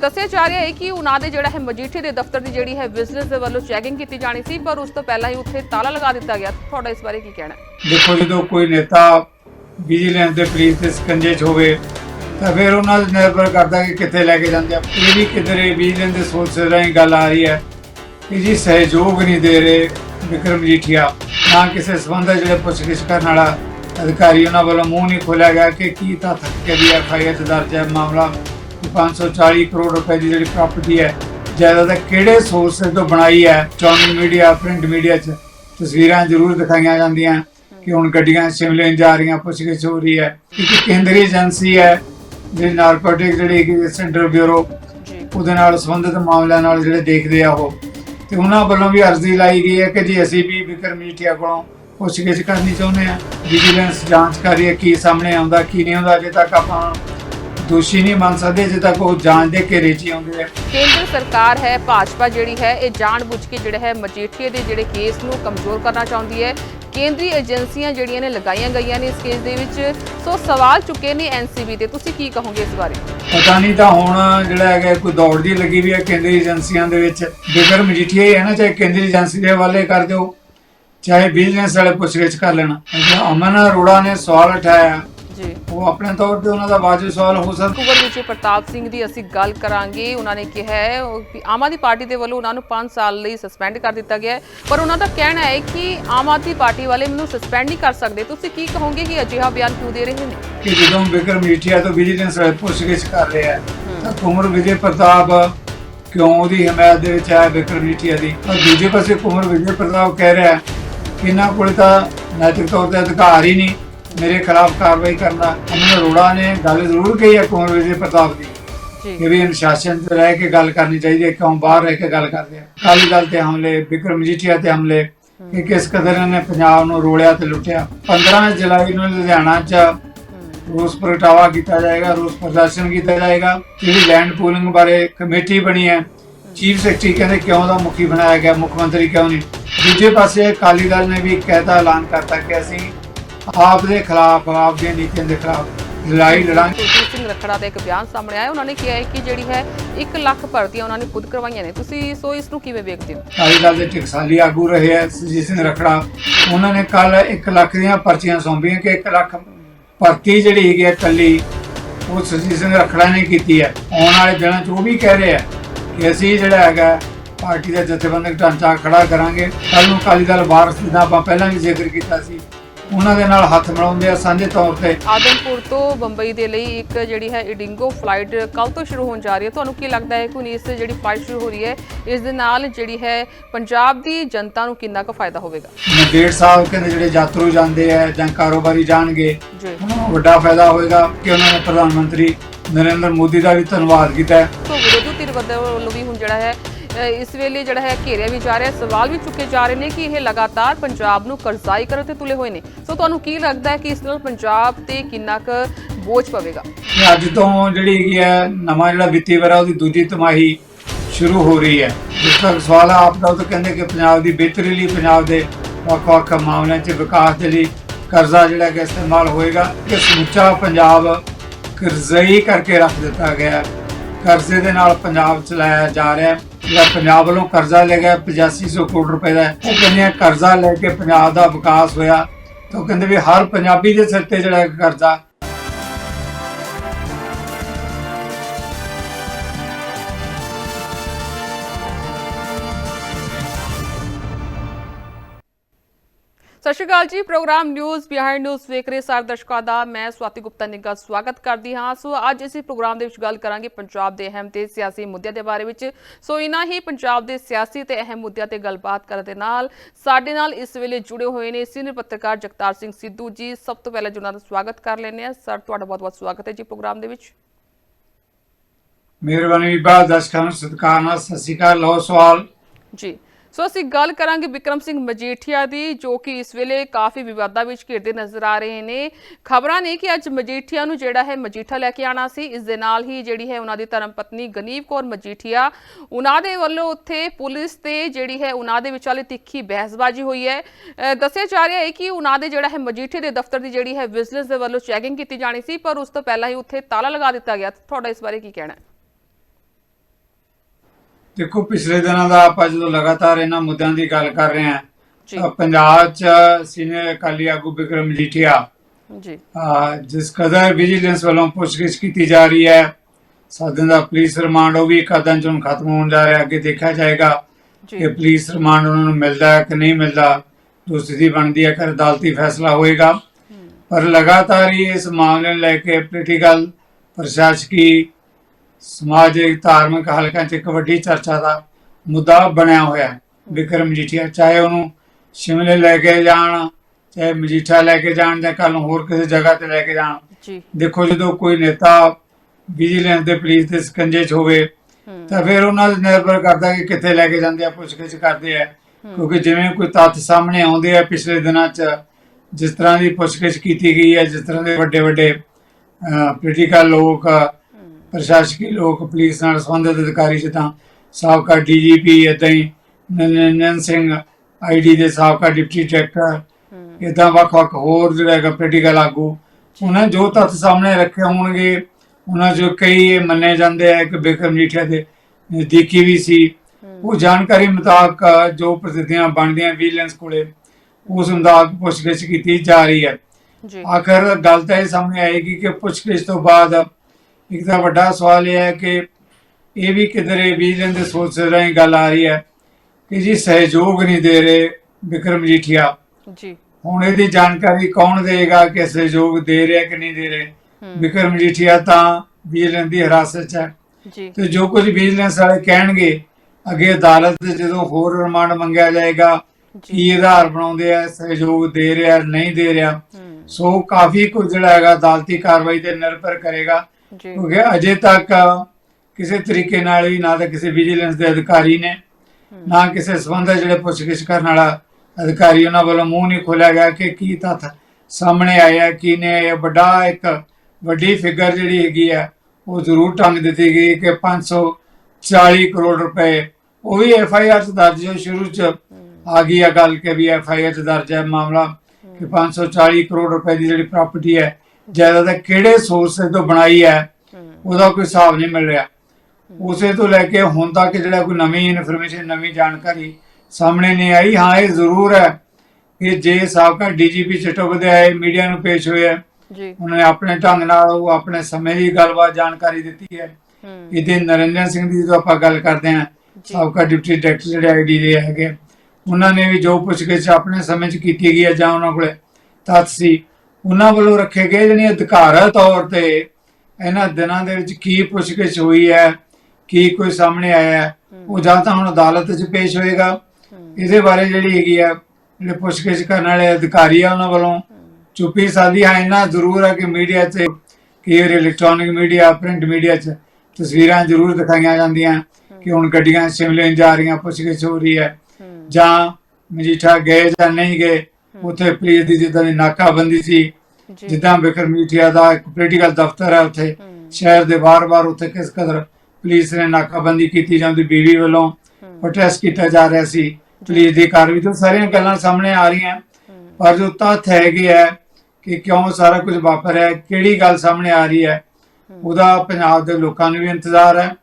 ਦੱਸਿਆ ਜਾ ਰਿਹਾ ਹੈ ਕਿ ਉਹਨਾਂ ਦੇ ਜਿਹੜਾ ਹੈ ਮਜੀਠੇ ਦੇ ਦਫ਼ਤਰ ਦੀ ਜਿਹੜੀ ਹੈ ਵਿਜੀਲੈਂਸ ਦੇ ਵੱਲੋਂ ਚੈਕਿੰਗ ਕੀਤੀ ਜਾਣੀ ਸੀ, ਪਰ ਉਸ ਤੋਂ ਪਹਿਲਾਂ ਹੀ ਉੱਥੇ ਤਾਲਾ ਲਗਾ ਦਿੱਤਾ ਗਿਆ। ਤੁਹਾਡਾ ਇਸ ਬਾਰੇ ਕੀ ਕਹਿਣਾ ਦੇਖੋ, ਜਦੋਂ ਕੋਈ ਨੇਤਾ ਵਿਜੀਲੈਂਸ ਦੇ ਪੁਲਿਸ ਦੇ ਸਕੰਜੇ 'ਚ ਹੋਵੇ, ਤਾਂ ਫਿਰ ਉਹਨਾਂ ਦੇ ਨਿਰਭਰ ਕਰਦਾ ਕਿ ਕਿੱਥੇ ਲੈ ਕੇ ਜਾਂਦੇ ਆ। ਇਹ ਵੀ ਕਿਧਰੇ ਵਿਜੀਲੈਂਸ ਦੇ ਸੋਚ ਰਾਹੀਂ ਗੱਲ ਆ ਰਹੀ ਹੈ ਕਿ ਜੀ ਸਹਿਯੋਗ ਨਹੀਂ ਦੇ ਰਹੇ ਵਿਕਰਮ ਜੀਠੀਆ, ਨਾ ਕਿਸੇ ਸੰਬੰਧ ਜਿਹੜੇ ਪੁੱਛਗਿੱਛ ਕਰਨ ਵਾਲਾ ਅਧਿਕਾਰੀ ਉਹਨਾਂ ਵੱਲੋਂ ਮੂੰਹ ਨਹੀਂ ਖੋਲਿਆ ਗਿਆ ਕਿ ਕੀ ਤੱਥ ਕੇ ਵੀ ਐਫ ਆਈ ਆਰ ਦਰਜ ਹੈ ਮਾਮਲਾ। 540 ਕਰੋੜ ਰੁਪਏ ਦੀ ਜਿਹੜੀ ਪ੍ਰਾਪਰਟੀ ਹੈ, ਜਾਇਦਾਦ ਕਿਹੜੇ ਸੋਰਸ ਤੋਂ ਬਣਾਈ ਹੈ ਇਲੈਕਟ੍ਰੋਨਿਕ ਮੀਡੀਆ ਪ੍ਰਿੰਟ ਮੀਡੀਆ 'ਚ ਤਸਵੀਰਾਂ ਜ਼ਰੂਰ ਦਿਖਾਈਆਂ ਜਾਂਦੀਆਂ ਕਿ ਹੁਣ ਗੱਡੀਆਂ ਸ਼ਿਮਲੇ ਜਾ ਰਹੀਆਂ, ਪੁੱਛਗਿੱਛ ਹੋ ਰਹੀ ਹੈ। ਇੱਕ ਕੇਂਦਰੀ ਏਜੰਸੀ ਹੈ, ਜਿਹੜੀ ਨਾਰਕੋਟਿਕ ਜਿਹੜੀ ਸੈਂਟਰ ਬਿਊਰੋ ਉਹਦੇ ਨਾਲ ਸੰਬੰਧਿਤ ਮਾਮਲਿਆਂ ਨਾਲ ਜਿਹੜੇ ਦੇਖਦੇ ਆ ਉਹ। ਤੇ ਉਹਨਾਂ ਵੱਲੋਂ ਵੀ ਅਰਜ਼ੀ ਲਾਈ ਗਈ ਹੈ ਕਿ ਜੀ ਅਸੀਂ ਵੀ ਵਿਕਰਮ ਮੀਠੀਆ ਕੋਲੋਂ ਪੁੱਛਗਿੱਛ ਕਰਨੀ ਚਾਹੁੰਦੇ ਆ ਵਿਜੀਲੈਂਸ ਜਾਂਚ ਕਰੀ ਹੈ, ਕੀ ਸਾਹਮਣੇ ਆਉਂਦਾ, ਕੀ ਨਹੀਂ ਆਉਂਦਾ, ਅਜੇ ਤੱਕ ਆਪਾਂ ਦੋਸ਼ੀ ਨਹੀਂ ਮੰਨ ਸਕਦੇ ਅਜੇ ਤੱਕ ਉਹ ਜਾਂਚ ਦੇ ਘੇਰੇ 'ਚ ਹੀ ਆਉਂਦੇ ਆ। ਕੇਂਦਰ ਸਰਕਾਰ ਹੈ ਭਾਜਪਾ ਜਿਹੜੀ ਹੈ ਇਹ ਜਾਣਬੁੱਝ ਕੇ ਜਿਹੜਾ ਹੈ ਮਜੀਠੀਏ ਦੇ ਜਿਹੜੇ ਕੇਸ ਨੂੰ ਕਮਜ਼ੋਰ ਕਰਨਾ ਚਾਹੁੰਦੀ ਹੈ। ਕੇਂਦਰੀ ਏਜੰਸੀਆਂ ਜਿਹੜੀਆਂ ਨੇ ਲਗਾਈਆਂ ਗਈਆਂ ਨੇ ਇਸ ਕੇਸ ਦੇ ਵਿੱਚ। ਸੋ ਸਵਾਲ ਚੁੱਕੇ ਨੇ ਐਨਸੀਬੀ ਤੇ ਤੁਸੀਂ ਕੀ ਕਹੋਗੇ ਇਸ ਬਾਰੇ? ਪਤਾ ਨਹੀਂ ਤਾਂ ਹੁਣ ਜਿਹੜਾ ਹੈਗਾ ਕੋਈ ਦੌੜ ਜੀ ਲੱਗੀ ਵੀ ਹੈ ਕੇਂਦਰੀ ਏਜੰਸੀਆਂ ਦੇ ਵਿੱਚ। ਬਿਗਰ ਮਜੀਠੀਆ ਹੀ ਹੈ ਨਾ ਚਾਹੇ ਕੇਂਦਰੀ ਏਜੰਸੀ ਦੇ ਹਵਾਲੇ ਕਰ ਦਿਓ ਚਾਹੇ ਬਿਜ਼ਨਸ ਵਾਲੇ ਪੁੱਛਗਿੱਛ ਕਰ ਲੈਣਾ। ਅਮਨ ਅਰੋੜਾ ਨੇ ਸਵਾਲ ਉਠਾਇਆ। ਜੀ ਉਹ ਆਪਣੇ ਤੌਰ ਤੇ ਉਹਨਾਂ ਦਾ ਵਾਜਬ ਸਵਾਲ ਹੋ ਸਕਦਾ। ਅਕਤੂਬਰ ਵਿੱਚ ਪ੍ਰਤਾਪ ਸਿੰਘ ਦੀ ਅਸੀਂ ਗੱਲ ਕਰਾਂਗੇ। ਉਹਨਾਂ ਨੇ ਕਿਹਾ ਹੈ ਉਹ ਆਮ ਆਦਮੀ ਪਾਰਟੀ ਦੇ ਵੱਲੋਂ ਉਹਨਾਂ ਨੂੰ 5 ਸਾਲ ਲਈ ਸਸਪੈਂਡ ਕਰ ਦਿੱਤਾ ਗਿਆ ਹੈ। ਪਰ ਉਹਨਾਂ ਦਾ ਕਹਿਣਾ ਹੈ ਕਿ ਆਮ ਆਦਮੀ ਪਾਰਟੀ ਵਾਲੇ ਮੈਨੂੰ ਸਸਪੈਂਡ ਨਹੀਂ ਕਰ ਸਕਦੇ। ਤੁਸੀਂ ਕੀ ਕਹੋਗੇ ਕਿ ਅਜਿਹਾ ਬਿਆਨ ਕਿਉਂ ਦੇ ਰਹੇ ਨੇ? ਕਿ ਜਦੋਂ ਬਿਕਰਮ ਮੀਠੀਆ ਤੋਂ ਵਿਜੀਲੈਂਸ ਪੁੱਛਗਿੱਛ ਕਰ ਰਹੇ ਤਾਂ ਕੁਮਰ ਵਿਜੇ ਪ੍ਰਤਾਪ ਕਿਉਂ ਉਹਦੀ ਹਮਾਇਤ ਦੇ ਵਿੱਚ ਆਇਆ ਬਿਕਰਮ ਮੀਠੀਆ ਦੀ? ਪਰ ਦੂਜੇ ਪਾਸੇ ਕੁਮਰ ਵਿਜੇ ਪ੍ਰਤਾਪ ਕਹਿ ਰਿਹਾ ਕਿ ਇਹਨਾਂ ਕੋਲ ਤਾਂ ਨੈਤਿਕ ਤੌਰ ਤੇ ਅਧਿਕਾਰ ਹੀ ਨਹੀਂ। ਮੇਰੇ ਖਿਲਾਫ ਕਾਰਵਾਈ ਕਰਨਾ ਅਮਨ ਅਰੋੜਾ ਨੇ ਗੱਲ ਜ਼ਰੂਰ ਕਹੀ ਹੈ ਕੁਮਰ ਵਿਜੇ ਪ੍ਰਤਾਪ ਦੀ ਜੀ। ਕਿ ਵੀ ਅਨੁਸ਼ਾਸਨ ਤੇ ਰਹਿ ਕੇ ਗੱਲ ਕਰਨੀ ਚਾਹੀਦੀ ਹੈ ਕਿਉਂ ਬਾਹਰ ਰਹਿ ਕੇ ਗੱਲ ਕਰਦੇ ਆ। ਕਾਲੀ ਦਲ ਤੇ ਹਮਲੇ ਮਜੀਠੀਆ ਤੇ ਹਮਲੇ ਕਿ ਕਿਸ ਕਦਰ ਨੇ ਪੰਜਾਬ ਨੂੰ ਰੋਲਿਆ ਤੇ ਲੁੱਟਿਆ। 15 ਜੁਲਾਈ ਨੂੰ ਲੁਧਿਆਣਾ 'ਚ ਰੋਸ ਪ੍ਰਗਟਾਵਾ ਕੀਤਾ ਜਾਏਗਾ ਰੋਸ ਪ੍ਰਦਰਸ਼ਨ ਕੀਤਾ ਜਾਏਗਾ। ਜਿਹੜੀ ਲੈਂਡ ਪੂਲਿੰਗ ਬਾਰੇ ਕਮੇਟੀ ਬਣੀ ਹੈ ਚੀਫ ਸੈਕਟਰੀ ਕਹਿੰਦੇ ਕਿਉਂ ਦਾ ਮੁਖੀ ਬਣਾਇਆ ਗਿਆ ਮੁੱਖ ਮੰਤਰੀ ਕਿਉਂ ਨਹੀਂ। ਦੂਜੇ ਪਾਸੇ ਅਕਾਲੀ ਦਲ ਨੇ ਵੀ ਕਹਿਤਾ ਐਲਾਨ ਕਰਤਾ ਕਿ ਅਸੀਂ ਆਪ ਦੇ ਖਿਲਾਫ ਆਪ ਦੀਆਂ ਨੀਤੀਆਂ ਦੇ ਖਿਲਾਫ ਲੜਾਈ ਲੜਾਂਗੇ। ਸੁਰਜੀਤ ਸਿੰਘ ਰੱਖੜਾ ਦਾ ਇੱਕ ਬਿਆਨ ਸਾਹਮਣੇ ਆਇਆ। ਉਹਨਾਂ ਨੇ ਕਿਹਾ ਹੈ ਕਿ ਜਿਹੜੀ ਹੈ 1 ਲੱਖ ਭਰਤੀਆਂ ਉਹਨਾਂ ਨੇ ਖੁਦ ਕਰਵਾਈਆਂ ਨੇ। ਤੁਸੀਂ ਸੋ ਇਸ ਨੂੰ ਕਿਵੇਂ ਵੇਖਦੇ ਹੋ? ਅਕਾਲੀ ਦਲ ਦੇ ਟਕਸਾਲੀ ਆਗੂ ਰਹੇ ਹੈ ਸੁਰਜੀਤ ਸਿੰਘ ਰਖੜਾ। ਉਹਨਾਂ ਨੇ ਕੱਲ 1 ਲੱਖ ਦੀਆਂ ਪਰਚੀਆਂ ਸੌਂਪੀਆਂ ਕਿ 1 ਲੱਖ ਭਰਤੀ ਜਿਹੜੀ ਹੈਗੀ ਹੈ ਕੱਲੀ ਉਹ ਸੁਰਜੀਤ ਸਿੰਘ ਰਖੜਾ ਨੇ ਕੀਤੀ ਹੈ। ਆਉਣ ਵਾਲੇ ਦਿਨਾਂ 'ਚ ਉਹ ਵੀ ਕਹਿ ਰਹੇ ਕਿ ਅਸੀਂ ਜਿਹੜਾ ਹੈਗਾ ਪਾਰਟੀ ਦਾ ਜਥੇਬੰਦਕ ਢਾਂਚਾ ਖੜਾ ਕਰਾਂਗੇ। ਕੱਲ ਨੂੰ ਅਕਾਲੀ ਦਲ ਵਾਰਸ ਦਾ ਆਪਾਂ ਪਹਿਲਾਂ ਵੀ ਜ਼ਿਕਰ ਕੀਤਾ ਸੀ ਉਹਨਾਂ ਦੇ ਨਾਲ ਹੱਥ ਮਿਲਾਉਂਦੇ ਆ ਸਾਂਝੇ ਤੌਰ ਤੇ ਆਦਮਪੁਰ ਤੋਂ ਬੰਬਈ ਦੇ ਲਈ ਇੱਕ ਜਿਹੜੀ ਹੈ ਇਡਿੰਗੋ ਫਲਾਈਟ ਕੱਲ ਤੋਂ ਸ਼ੁਰੂ ਹੋਣ ਜਾ ਰਹੀ ਹੈ ਤੁਹਾਨੂੰ ਕੀ ਲੱਗਦਾ ਹੈ ਕਿ ਇਸ ਜਿਹੜੀ ਫਲਾਈਟ ਸ਼ੁਰੂ ਹੋ ਰਹੀ ਹੈ ਇਸ ਦੇ ਨਾਲ ਜਿਹੜੀ ਹੈ ਪੰਜਾਬ ਦੀ ਜਨਤਾ ਨੂੰ ਕਿੰਨਾ ਕੁ ਫਾਇਦਾ ਹੋਵੇਗਾ ਨੰਦੇੜ ਸਾਹਿਬ ਕਹਿੰਦੇ ਜਿਹੜੇ ਯਾਤਰੂ ਜਾਂਦੇ ਆ ਜਾਂ ਕਾਰੋਬਾਰੀ ਜਾਣਗੇ ਉਹਨਾਂ ਨੂੰ ਵੱਡਾ ਫਾਇਦਾ ਹੋਏਗਾ ਕਿ ਉਹਨਾਂ ਨੇ ਪ੍ਰਧਾਨ ਮੰਤਰੀ ਨਰਿੰਦਰ ਮੋਦੀ ਦਾ ਵੀ ਧੰਨਵਾਦ ਕੀਤਾ ਹੈ ਸੋ ਵਿਰੋਧੀ ਧਿਰ ਵੱਲੋਂ ਵੀ ਹੁਣ ਜਿਹੜਾ ਹੈ ਇਸ ਵੇਲੇ ਜਿਹੜਾ ਹੈ ਘੇਰਿਆ ਵੀ ਜਾ ਰਿਹਾ, ਸਵਾਲ ਵੀ ਚੁੱਕੇ ਜਾ ਰਹੇ ਨੇ ਕਿ ਇਹ ਲਗਾਤਾਰ ਪੰਜਾਬ ਨੂੰ ਕਰਜ਼ਾਈ ਕਰਨ ਤੇ ਤੁਲੇ ਹੋਏ ਨੇ। ਸੋ ਤੁਹਾਨੂੰ ਕੀ ਲੱਗਦਾ ਹੈ ਕਿ ਇਸ ਨਾਲ ਪੰਜਾਬ ਤੇ ਕਿੰਨਾ ਕੁ ਬੋਝ ਪਵੇਗਾ? ਅੱਜ ਤੋਂ ਜਿਹੜੀ ਹੈਗੀ ਹੈ, ਨਵਾਂ ਜਿਹੜਾ ਵਿੱਤੀ ਵਰਾ, ਉਹਦੀ ਦੂਜੀ ਤਿਮਾਹੀ ਸ਼ੁਰੂ ਹੋ ਰਹੀ ਹੈ। ਜਿਸ ਤੱਕ ਸਵਾਲ ਹੈ ਆਪ ਦਾ ਉਹ ਤਾਂ ਕਹਿੰਦੇ ਕਿ ਪੰਜਾਬ ਦੀ ਬਿਹਤਰੀ ਲਈ, ਪੰਜਾਬ ਦੇ ਵੱਖ-ਵੱਖ ਮਾਮਲਿਆਂ 'ਚ ਵਿਕਾਸ ਦੇ ਲਈ ਕਰਜ਼ਾ ਜਿਹੜਾ ਕਿ ਇਸਤੇਮਾਲ ਹੋਏਗਾ। ਕਿ ਸਮੁੱਚਾ ਪੰਜਾਬ ਕਰਜ਼ਈ ਕਰਕੇ ਰੱਖ ਦਿੱਤਾ ਗਿਆ। ਕਰਜ਼ੇ ਦੇ ਨਾਲ ਪੰਜਾਬ ਚਲਾਇਆ ਜਾ ਰਿਹਾ। ਹੈ ਜਿਹੜਾ ਪੰਜਾਬ ਵੱਲੋਂ ਕਰਜ਼ਾ ਲੈ ਗਿਆ 8500 ਕਰੋੜ ਰੁਪਏ ਦਾ। ਉਹ ਕਹਿੰਦੇ ਆ, ਕਰਜ਼ਾ ਲੈ ਕੇ ਪੰਜਾਬ ਦਾ ਵਿਕਾਸ ਹੋਇਆ। ਤਾਂ ਉਹ ਕਹਿੰਦੇ ਵੀ ਹਰ ਪੰਜਾਬੀ ਦੇ ਸਿਰ ਤੇ ਜਿਹੜਾ ਕਰਜ਼ਾ ਸਤਿ ਸ਼੍ਰੀ ਅਕਾਲ ਜੀ ਪ੍ਰੋਗਰਾਮ ਨਿਊਜ਼ ਬਿਹਾਈਂਡ ਨਿਊਜ਼ ਵੇਖ ਰਹੇ ਸਾਰੇ ਦਰਸ਼ਕਾਂ ਦਾ ਮੈਂ ਸਵਾਤੀ ਗੁਪਤਾ ਨਿੱਗਾ ਸਵਾਗਤ ਕਰਦੀ ਹਾਂ। ਸੋ ਅੱਜ ਅਸੀਂ ਪ੍ਰੋਗਰਾਮ ਦੇ ਵਿੱਚ ਗੱਲ ਕਰਾਂਗੇ ਪੰਜਾਬ ਦੇ ਅਹਿਮ ਤੇ ਸਿਆਸੀ ਮੁੱਦਿਆਂ ਦੇ ਬਾਰੇ ਵਿੱਚ। ਸੋ ਇਨਾ ਹੀ ਪੰਜਾਬ ਦੇ ਸਿਆਸੀ ਤੇ ਅਹਿਮ ਮੁੱਦਿਆਂ ਤੇ ਗੱਲਬਾਤ ਕਰਨ ਦੇ ਨਾਲ ਸਾਡੇ ਨਾਲ ਇਸ ਵੇਲੇ ਜੁੜੇ ਹੋਏ ਨੇ ਸੀਨੀਅਰ ਪੱਤਰਕਾਰ ਜਗਤਾਰ ਸਿੰਘ ਸਿੱਧੂ ਜੀ। ਸਭ ਤੋਂ ਪਹਿਲਾਂ ਜੀ ਉਹਨਾਂ ਦਾ ਸਵਾਗਤ ਕਰ ਲੈਂਦੇ ਹਾਂ। ਸਰ ਤੁਹਾਡਾ ਬਹੁਤ-ਬਹੁਤ ਸਵਾਗਤ ਹੈ ਜੀ ਪ੍ਰੋਗਰਾਮ ਦੇ ਵਿੱਚ। ਮਿਹਰਬਾਨੀ ਬਾ ਦਰਸ਼ਕਾਂ ਨੂੰ ਸਤਿਕਾਰ ਨਾਲ ਸਤਿ ਸ਼੍ਰੀ ਅਕਾਲ। ਲਓ ਸਵਾਲ। ਜੀ। ਸੋ ਅਸੀਂ ਗੱਲ ਕਰਾਂਗੇ ਵਿਕਰਮ ਸਿੰਘ ਮਜੀਠੀਆ ਦੀ, ਜੋ ਕਿ ਇਸ ਵੇਲੇ ਕਾਫੀ ਵਿਵਾਦਾਂ ਵਿੱਚ ਘਿਰਦੇ ਨਜ਼ਰ ਆ ਰਹੇ ਨੇ। ਖਬਰਾਂ ਨੇ ਕਿ ਅੱਜ ਮਜੀਠੀਆ ਨੂੰ ਜਿਹੜਾ ਹੈ ਮਜੀਠਾ ਲੈ ਕੇ ਆਣਾ ਸੀ। ਇਸ ਦੇ ਨਾਲ ਹੀ ਜਿਹੜੀ ਹੈ ਉਹਨਾਂ ਦੀ ਧਰਮ ਪਤਨੀ ਗਨੀਵ ਕੌਰ ਮਜੀਠੀਆ, ਉਹਨਾਂ ਦੇ ਵੱਲੋਂ ਉੱਥੇ ਪੁਲਿਸ ਤੇ ਜਿਹੜੀ ਹੈ ਉਹਨਾਂ ਦੇ ਵਿਚਾਲੇ ਤਿੱਖੀ ਬਹਿਸਬਾਜ਼ੀ ਹੋਈ ਹੈ। ਦੱਸਿਆ ਜਾ ਰਿਹਾ ਹੈ ਕਿ ਉਹਨਾਂ ਦੇ ਜਿਹੜਾ ਹੈ ਮਜੀਠੇ ਦੇ ਦਫ਼ਤਰ ਦੀ ਜਿਹੜੀ ਹੈ ਵਿਜੀਲੈਂਸ ਦੇ ਵੱਲੋਂ ਚੈਕਿੰਗ ਕੀਤੀ ਜਾਣੀ ਸੀ, ਪਰ ਉਸ ਤੋਂ ਪਹਿਲਾਂ ਹੀ ਉੱਥੇ ਤਾਲਾ ਲਗਾ ਦਿੱਤਾ ਗਿਆ। ਤੁਹਾਡਾ ਇਸ ਬਾਰੇ ਕੀ ਕਹਿਣਾ ਹੈ? ਦੇਖੋ ਪਿਛਲੇ ਦਿਨਾਂ ਦਾ ਆਪਾਂ ਜਦੋਂ ਲਗਾਤਾਰ ਇਹਨਾਂ ਮੁੱਦਿਆਂ ਦੀ ਗੱਲ ਕਰ ਰਹੇ ਹਾਂ ਜੀ। ਪੰਜਾਬ 'ਚ ਸੀਨੀਅਰ ਅਕਾਲੀ ਆਗੂ ਬਿਕਰਮ ਮਜੀਠੀਆ ਜੀ। ਜਿਸ ਕਦਰ ਵਿਜੀਲੈਂਸ ਵੱਲੋਂ ਪੁੱਛਗਿੱਛ ਕੀਤੀ ਜਾ ਰਹੀ ਹੈ ਸਾਧਨ ਦਾ ਪੁਲਿਸ ਰਿਮਾਂਡ ਉਹ ਵੀ ਕਦਾਂ ਚੋਂ ਖਤਮ ਹੋਣ ਜਾ ਰਿਹਾ ਅੱਗੇ ਦੇਖਿਆ ਜਾਏਗਾ ਕਿ ਜੀ ਪੁਲਿਸ ਰਿਮਾਂਡ ਉਹਨਾਂ ਨੂੰ ਮਿਲਦਾ ਹੈ ਕਿ ਨਹੀਂ ਮਿਲਦਾ ਜੋ ਸਥਿਤੀ ਬਣਦੀ ਹੈ ਕਰ ਅਦਾਲਤੀ ਫੈਸਲਾ ਹੋਏਗਾ। ਪਰ ਲਗਾਤਾਰ ਹੀ ਇਸ ਮਾਮਲੇ ਨੂੰ ਲੈ ਕੇ ਪੋਲੀਟੀਕਲ ਪ੍ਰਸ਼ਾਸਕੀ ਸਮਾਜਿਕ ਧਾਰਮਿਕ ਹਲਕਿਆਂ 'ਚ ਇੱਕ ਵੱਡੀ ਚਰਚਾ ਦਾ ਮੁੱਦਾ ਬਣਿਆ ਹੋਇਆ ਹੈ। ਵਿਕਰਮ ਮਜੀਠੀਆ ਚਾਹੇ ਉਹਨੂੰ ਸ਼ਿਮਲੇ ਲੈ ਕੇ ਜਾਣ ਚਾਹੇ ਮਜੀਠਾ ਲੈ ਕੇ ਜਾਣ ਜਾਂ ਕੱਲ ਨੂੰ ਹੋਰ ਕਿਸੇ ਜਗ੍ਹਾ ਤੇ ਲੈ ਕੇ ਜਾਣ। ਜੀ। ਦੇਖੋ ਜਦੋਂ ਕੋਈ ਨੇਤਾ ਵਿਜੀਲੈਂਸ ਦੇ ਪੁਲਿਸ ਦੇ ਸਕੰਜੇ 'ਚ ਹੋਵੇ ਤਾਂ ਫਿਰ ਉਹਨਾਂ ਦੇ ਨਿਰਭਰ ਕਰਦਾ ਕਿ ਕਿੱਥੇ ਲੈ ਕੇ ਜਾਂਦੇ ਆ ਪੁੱਛਗਿੱਛ ਕਰਦੇ ਆ। ਕਿਉਂਕਿ ਜਿਵੇਂ ਕੋਈ ਤੱਥ ਸਾਹਮਣੇ ਆਉਂਦੇ ਆ ਪਿਛਲੇ ਦਿਨਾਂ 'ਚ ਜਿਸ ਤਰ੍ਹਾਂ ਦੀ ਪੁੱਛਗਿੱਛ ਕੀਤੀ ਗਈ ਹੈ ਜਿਸ ਤਰ੍ਹਾਂ ਦੇ ਵੱਡੇ ਵੱਡੇ ਪੋਲੀਟੀਕਲ ਲੋਕ ਪ੍ਰਸ਼ਾਸਕੀ ਲੋਕ ਪੁਲਿਸ ਨਾਲ ਸੰਬੰਧਿਤ ਅਧਿਕਾਰੀ ਜਿੱਦਾਂ ਸਾਬਕਾ ਡੀਜੀਪੀ ਏਦਾਂ ਹੀ ਨਨਨ ਸਿੰਘ ਆਈਡੀ ਦੇ ਸਾਬਕਾ ਡਿਪਟੀ ਡਾਇਰੈਕਟਰ ਇਦਾਂ ਵੱਖ-ਵੱਖ ਹੋਰ ਜਿਹੜਾ ਹੈਗਾ ਪੋਲੀਟੀਕਲ ਆਗੂ। ਉਹਨਾਂ ਜੋ ਤੱਥ ਸਾਹਮਣੇ ਰੱਖੇ ਹੋਣਗੇ ਉਹਨਾਂ ਚੋਂ ਕਈ ਇਹ ਮੰਨੇ ਜਾਂਦੇ ਆ ਕਿ ਬਿਕਰਮ ਜੀਠਿਆ ਦੇ ਨਜ਼ਦੀਕੀ ਵੀ ਸੀ। ਉਹ ਜਾਣਕਾਰੀ ਮੁਤਾਬਕ ਜੋ ਪ੍ਰਸਿੱਧੀਆਂ ਬਣਦੀਆਂ ਵਿਜੀਲੈਂਸ ਕੋਲੇ ਉਸ ਮੁਤਾਬਕ ਪੁੱਛਗਿੱਛ ਕੀਤੀ ਜਾ ਰਹੀ ਹੈ। ਜੀ। ਆਖਰ ਗੱਲ ਤਾਂ ਇਹ ਸਾਹਮਣੇ ਆਏਗੀ ਕਿ ਪੁੱਛਗਿੱਛ ਤੋਂ ਬਾਅਦ ਇੱਕ ਤਾਂ ਵੱਡਾ ਸਵਾਲ ਇਹ ਹੈ ਕਿ ਇਹ ਵੀ ਕਿਧਰੇ ਵਿਜੀਲੈਂਸ ਦੇ ਸੋਚ ਰਹੀ ਗੱਲ ਆ ਰਹੀ ਹੈ ਕਿ ਜੀ ਸਹਿਯੋਗ ਨਹੀਂ ਦੇ ਰਹੇ ਬਿਕਰਮ ਜੀਠੀਆ। ਜੀ। ਹੁਣ ਇਹਦੀ ਜਾਣਕਾਰੀ ਕੌਣ ਦੇਗਾ ਕਿ ਸਹਿਯੋਗ ਦੇ ਰਿਹਾ ਕਿ ਨਹੀਂ ਦੇ ਰਹੇ? ਵਿਕਰਮ ਜੀਠੀਆ ਤਾਂ ਵਿਜੀਲੈਂਸ ਦੀ ਹਿਰਾਸਤ 'ਚ ਹੈ। ਜੀ। ਤੇ ਜੋ ਕੁਝ ਵਿਜੀਲੈਂਸ ਵਾਲੇ ਕਹਿਣਗੇ ਅੱਗੇ ਅਦਾਲਤ 'ਚ ਜਦੋਂ ਹੋਰ ਰਿਮਾਂਡ ਮੰਗਿਆ ਜਾਏਗਾ ਕੀ ਆਧਾਰ ਬਣਾਉਂਦੇ ਆ ਸਹਿਯੋਗ ਦੇ ਰਿਹਾ ਨਹੀਂ ਦੇ ਰਿਹਾ? ਸੋ ਕਾਫੀ ਕੁਝ ਜਿਹੜਾ ਹੈਗਾ ਅਦਾਲਤੀ ਕਾਰਵਾਈ ਤੇ ਨਿਰਭਰ ਕਰੇਗਾ। ਜੀ। ਕਿਉਂਕਿ ਅਜੇ ਤੱਕ ਕਿਸੇ ਤਰੀਕੇ ਨਾਲ ਵੀ ਨਾ ਤਾਂ ਕਿਸੇ ਵਿਜੀਲੈਂਸ ਦੇ ਅਧਿਕਾਰੀ ਨੇ ਨਾ ਕਿਸੇ ਸੰਬੰਧਿਤ ਜਿਹੜੇ ਪੁੱਛਗਿੱਛ ਕਰਨ ਵਾਲਾ ਅਧਿਕਾਰੀ ਉਹਨਾਂ ਵੱਲੋਂ ਮੂੰਹ ਨਹੀਂ ਖੋਲਿਆ ਗਿਆ ਕਿ ਕੀ ਤੱਥ ਸਾਹਮਣੇ ਆਇਆ ਕੀ ਨੇ ਇਹ ਵੱਡਾ ਇੱਕ ਵੱਡੀ ਫਿਗਰ ਜਿਹੜੀ ਹੈਗੀ ਆ ਉਹ ਜ਼ਰੂਰ ਟੰਗ ਦਿੱਤੀ ਗਈ ਕਿ 540 ਕਰੋੜ ਰੁਪਏ ਉਹ ਵੀ ਐਫ ਆਈ ਆਰ ਚ ਦਰਜ ਹੈ ਸ਼ੁਰੂ ਚ ਆ ਗਈ ਆ ਗੱਲ ਕਿ ਵੀ ਐਫ ਆਈ ਆਰ ਚ ਦਰਜ ਹੈ ਮਾਮਲਾ ਕਿ 540 ਕਰੋੜ ਰੁਪਏ ਦੀ ਜਿਹੜੀ ਪ੍ਰਾਪਰਟੀ ਹੈ ਜਾਇਦਾਦ ਕਿਹੜੇ ਸੋਰਸ ਤੋਂ ਬਣਾਈ ਹੈ ਉਹਦਾ ਕੋਈ ਹਿਸਾਬ ਨਹੀਂ ਮਿਲ ਰਿਹਾ। ਉਸੇ ਤੋਂ ਲੈ ਕੇ ਹੁਣ ਤੱਕ ਜਿਹੜਾ ਕੋਈ ਨਵੀਂ ਇਨਫੋਰਮੇਸ਼ਨ ਨਵੀਂ ਜਾਣਕਾਰੀ ਸਾਹਮਣੇ ਨਹੀਂ ਆਈ। ਹਾਂ ਇਹ ਜ਼ਰੂਰ ਹੈ ਕਿ ਜੇ ਸਾਬਕਾ ਡੀਜੀਪੀ ਚਟੋਪਧਿਆਏ ਮੀਡੀਆ ਨੂੰ ਪੇਸ਼ ਹੋਏ ਹੈ ਜੀ। ਉਹਨਾਂ ਨੇ ਆਪਣੇ ਢੰਗ ਨਾਲ ਉਹ ਆਪਣੇ ਸਮੇਂ ਦੀ ਗੱਲਬਾਤ ਜਾਣਕਾਰੀ ਦਿੱਤੀ ਹੈ। ਇਹਦੇ ਨਰਿੰਦਰ ਸਿੰਘ ਦੀ ਜਦੋਂ ਆਪਾਂ ਗੱਲ ਕਰਦੇ ਹਾਂ। ਸਾਬਕਾ ਡਿਪਟੀ ਡਾਇਰੈਕਟਰ ਜਿਹੜੇ ਆਈਡੀ ਦੇ ਹੈਗੇ ਉਹਨਾਂ ਨੇ ਵੀ ਜੋ ਪੁੱਛਗਿੱਛ ਆਪਣੇ ਸਮੇਂ 'ਚ ਕੀਤੀ ਗਈ ਹੈ ਜਾਂ ਉਹਨਾਂ ਕੋਲੇ ਤੱਥ ਸੀ ਉਹਨਾਂ ਵੱਲੋਂ ਰੱਖੇ ਗਏ ਜਿਹੜੀ ਅਧਿਕਾਰਤ ਤੌਰ ਤੇ, ਇਹਨਾਂ ਦਿਨਾਂ ਦੇ ਵਿੱਚ ਕੀ ਪੁੱਛਗਿੱਛ ਹੋਈ ਹੈ, ਕੀ ਕੋਈ ਸਾਹਮਣੇ ਆਇਆ ਹੈ, ਉਹ ਜਾਂ ਤਾਂ ਹੁਣ ਅਦਾਲਤ 'ਚ ਪੇਸ਼ ਹੋਏਗਾ। ਇਹਦੇ ਬਾਰੇ ਜਿਹੜੀ ਹੈਗੀ ਆ, ਜਿਹੜੇ ਪੁੱਛਗਿੱਛ ਕਰਨ ਵਾਲੇ ਅਧਿਕਾਰੀ ਆ ਉਹਨਾਂ ਵੱਲੋਂ ਚੁੱਪੀ ਸਾਦੀ ਹੈ, ਇੰਨਾ ਜ਼ਰੂਰ ਹੈ ਕਿ ਮੀਡੀਆ 'ਚ ਕਈ ਇਲੈਕਟ੍ਰੋਨਿਕ ਮੀਡੀਆ ਪ੍ਰਿੰਟ ਮੀਡੀਆ 'ਚ ਤਸਵੀਰਾਂ ਜ਼ਰੂਰ ਦਿਖਾਈਆਂ ਜਾਂਦੀਆਂ, ਕਿ ਹੁਣ ਗੱਡੀਆਂ ਸ਼ਿਮਲੇ ਜਾ ਰਹੀਆਂ, ਪੁੱਛਗਿੱਛ ਹੋ ਰਹੀ ਹੈ। ਜਾਂ ਮਜੀਠਾ ਗਏ ਜਾਂ ਨਹੀਂ ਗਏ ਉੱਥੇ ਪੁਲਿਸ ਦੀ ਜਿੱਦਾਂ ਦੀ ਨਾਕਾਬੰਦੀ ਸੀ ਜਿੱਦਾਂ ਬਿਕਰਮ ਮਜੀਠੀਆ ਦਾ ਇੱਕ ਪੋਲੀਟੀਕਲ ਦਫ਼ਤਰ ਹੈ ਉੱਥੇ ਹੂੰ। ਸ਼ਹਿਰ ਦੇ ਬਾਰ-ਬਾਰ ਉੱਥੇ ਕਿਸ ਕਦਰ ਪੁਲਿਸ ਨੇ ਨਾਕਾਬੰਦੀ ਕੀਤੀ ਜਾਂਦੀ ਬੀਵੀ ਵੱਲੋਂ ਪ੍ਰੋਟੈਸਟ ਕੀਤਾ ਜਾ ਰਿਹਾ ਸੀ ਪੁਲਿਸ ਦੀ ਕਾਰਵਾਈ ਤੋਂ ਸਾਰੀਆਂ ਗੱਲਾਂ ਸਾਹਮਣੇ ਆ ਰਹੀਆਂ। ਪਰ ਜੋ ਤੱਥ ਹੈਗੇ ਹੈ ਕਿ ਕਿਉਂ ਸਾਰਾ ਕੁਝ ਵਾਪਰਿਆ ਹੈ, ਕਿਹੜੀ ਗੱਲ ਸਾਹਮਣੇ ਆ ਰਹੀ ਹੈ ਉਹਦਾ ਪੰਜਾਬ ਦੇ ਲੋਕਾਂ ਨੂੰ ਵੀ ਇੰਤਜ਼ਾਰ ਹੈ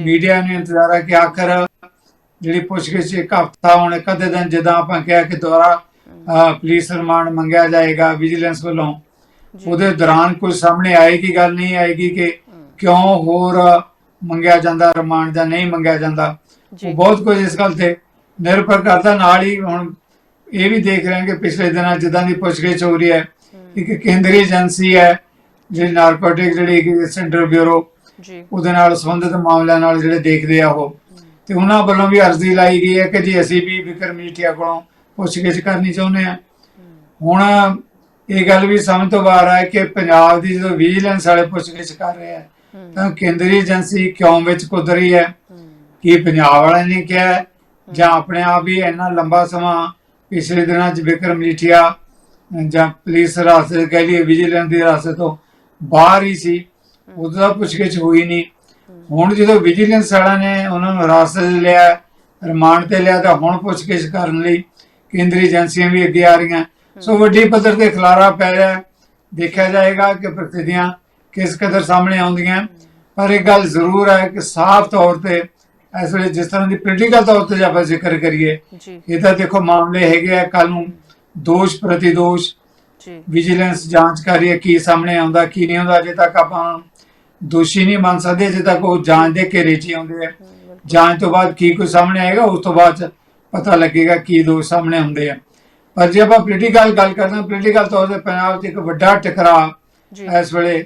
ਮੀਡੀਆ ਨੂੰ ਇੰਤਜ਼ਾਰ ਹੈ ਕਿ ਆਖਰ ਜਿਹੜੀ ਪੁੱਛਗਿੱਛ ਇੱਕ ਹਫਤਾ ਹੁਣ ਅੱਧੇ ਦਿਨ ਜਿੱਦਾਂ ਆਪਾਂ ਕਿਹਾ ਕਿ ਦੁਬਾਰਾ ਪੁਲਿਸ ਰਿਮਾਂਡ ਮੰਗਿਆ ਜਾਏਗਾ ਵਿਜੀਲੈਂਸ ਵੱਲੋਂ। ਉਹਦੇ ਦੌਰਾਨ ਕੋਈ ਸਾਹਮਣੇ ਆਏਗੀ ਗੱਲ ਨਹੀਂ ਆਏਗੀ ਕਿ ਕਿਉਂ ਹੋਰ ਮੰਗਿਆ ਜਾਂਦਾ ਰਿਮਾਂਡ ਜਾਂ ਨਹੀਂ ਮੰਗਿਆ ਜਾਂਦਾ। ਉਹ ਬਹੁਤ ਕੁਝ ਇਸ ਗੱਲ ਤੇ ਨਿਰਭਰ ਕਰਦਾ। ਨਾਲ ਹੀ ਹੁਣ ਇਹ ਵੀ ਦੇਖ ਰਹੇ ਹਾਂ ਕਿ ਪਿਛਲੇ ਦਿਨਾਂ ਜਿੱਦਾਂ ਦੀ ਪੁੱਛਗਿੱਛ ਹੋ ਰਹੀ ਹੈ ਇੱਕ ਕੇਂਦਰੀ ਏਜੰਸੀ ਹੈ ਜਿਹੜੀ ਨਾਰਕੋਟਿਕ ਜਿਹੜੀ ਸੈਂਟਰ ਬਿਊਰੋ ਜੀ। ਉਹਦੇ ਨਾਲ ਸੰਬੰਧਿਤ ਮਾਮਲਿਆਂ ਨਾਲ ਜਿਹੜੇ ਦੇਖਦੇ ਆ ਉਹ। ਤੇ ਉਹਨਾਂ ਵੱਲੋਂ ਵੀ ਅਰਜ਼ੀ ਲਾਈ ਗਈ ਹੈ ਕਿ ਜੀ ਅਸੀਂ ਵੀ ਵਿਕਰਮ ਮਜੀਠੀਆ ਕੋਲੋਂ ਪੁੱਛਗਿੱਛ ਕਰਨੀ ਚਾਹੁੰਦੇ ਆ। ਹੁਣ ਇਹ ਗੱਲ ਵੀ ਸਮਝ ਤੋਂ ਬਾਹਰ ਹੈ ਕਿ ਪੰਜਾਬ ਦੀ ਜਦੋਂ ਵਿਜੀਲੈਂਸ ਵਾਲੇ ਪੁੱਛਗਿੱਛ ਕਰ ਰਹੇ ਆ ਤਾਂ ਕੇਂਦਰੀ ਏਜੰਸੀ ਕਿਉਂ ਵਿੱਚ ਕੁੱਦ ਰਹੀ ਹੈ। ਕੀ ਪੰਜਾਬ ਵਾਲਿਆਂ ਨੇ ਕਿਹਾ ਜਾਂ ਆਪਣੇ ਆਪ ਹੀ ਇੰਨਾ ਲੰਬਾ ਸਮਾਂ ਪਿਛਲੇ ਦਿਨਾਂ 'ਚ ਵਿਕਰਮ ਮਜੀਠੀਆ ਜਾਂ ਪੁਲਿਸ ਹਿਰਾਸਤ ਕਹਿ ਲਈਏ ਵਿਜੀਲੈਂਸ ਦੀ ਹਿਰਾਸਤ ਤੋਂ ਬਾਹਰ ਹੀ ਸੀ ਉਦੋਂ ਦਾ ਪੁੱਛਗਿੱਛ ਹੋਈ ਨਹੀਂ। ਹੁਣ ਜਦੋਂ ਵਿਜੀਲੈਂਸ ਵਾਲਿਆਂ ਨੇ ਉਹਨਾਂ ਨੂੰ ਹਿਰਾਸਤ 'ਚ ਲਿਆ ਰਿਮਾਂਡ ਤੇ ਲਿਆ ਤਾਂ ਹੁਣ ਪੁੱਛਗਿੱਛ ਕਰਨ ਲਈ ਕੇਂਦਰੀ ਏਜੰਸੀਆਂ ਵੀ ਅੱਗੇ ਆ ਰਹੀਆਂ। ਸੋ ਵੱਡੀ ਪੱਧਰ ਤੇ ਖਲਾਰਾ ਪੈ ਰਿਹਾ ਹੈ। ਦੇਖਿਆ ਜਾਏਗਾ ਕਿ ਪ੍ਰਤੀਦਿਆਂ ਕਿਸ ਕਦਰ ਸਾਹਮਣੇ ਆਉਂਦੀਆਂ ਪਰ ਇਹ ਗੱਲ ਜ਼ਰੂਰ ਹੈ ਕਿ ਸਾਫ਼ ਤੌਰ ਤੇ ਇਸ ਵੇਲੇ ਜਿਸ ਤਰ੍ਹਾਂ ਦੀ ਪੋਲੀਟੀਕਲ ਤੌਰ ਤੇ ਆਪਾਂ ਜ਼ਿਕਰ ਕਰੀਏ ਜੀ। ਇਹ ਤਾਂ ਦੇਖੋ ਮਾਮਲੇ ਹੈਗੇ ਆ ਕੱਲ ਨੂੰ ਦੋਸ਼ ਪ੍ਰਤੀ ਦੋਸ਼ ਜੀ। ਵਿਜੀਲੈਂਸ ਜਾਂਚ ਕਰ ਰਹੀ ਹੈ ਕੀ ਸਾਹਮਣੇ ਆਉਂਦਾ ਕੀ ਨਹੀਂ ਆਉਂਦਾ ਅਜੇ ਤੱਕ ਆਪਾਂ ਦੋਸ਼ੀ ਨਹੀਂ ਮੰਨ ਸਕਦੇ ਅਜੇ ਤੱਕ ਉਹ ਜਾਂਚ ਦੇ ਘੇਰੇ 'ਚ ਆਉਂਦੇ ਆ। ਜਾਂਚ ਤੋਂ ਬਾਅਦ ਕੀ ਕੁਝ ਸਾਹਮਣੇ ਆਏਗਾ ਉਸ ਤੋਂ ਬਾਅਦ ਪਤਾ ਲੱਗੇਗਾ ਕੀ ਦੋਸ਼ ਸਾਹਮਣੇ ਹੁੰਦੇ ਆ। ਪਰ ਜੇ ਆਪਾਂ ਪੋਲੀਟੀਕਲ ਗੱਲ ਕਰਦੇ ਹਾਂ ਪੋਲੀਟੀਕਲ ਤੌਰ ਤੇ ਪੰਜਾਬ 'ਚ ਇੱਕ ਵੱਡਾ ਟਕਰਾਅ ਇਸ ਵੇਲੇ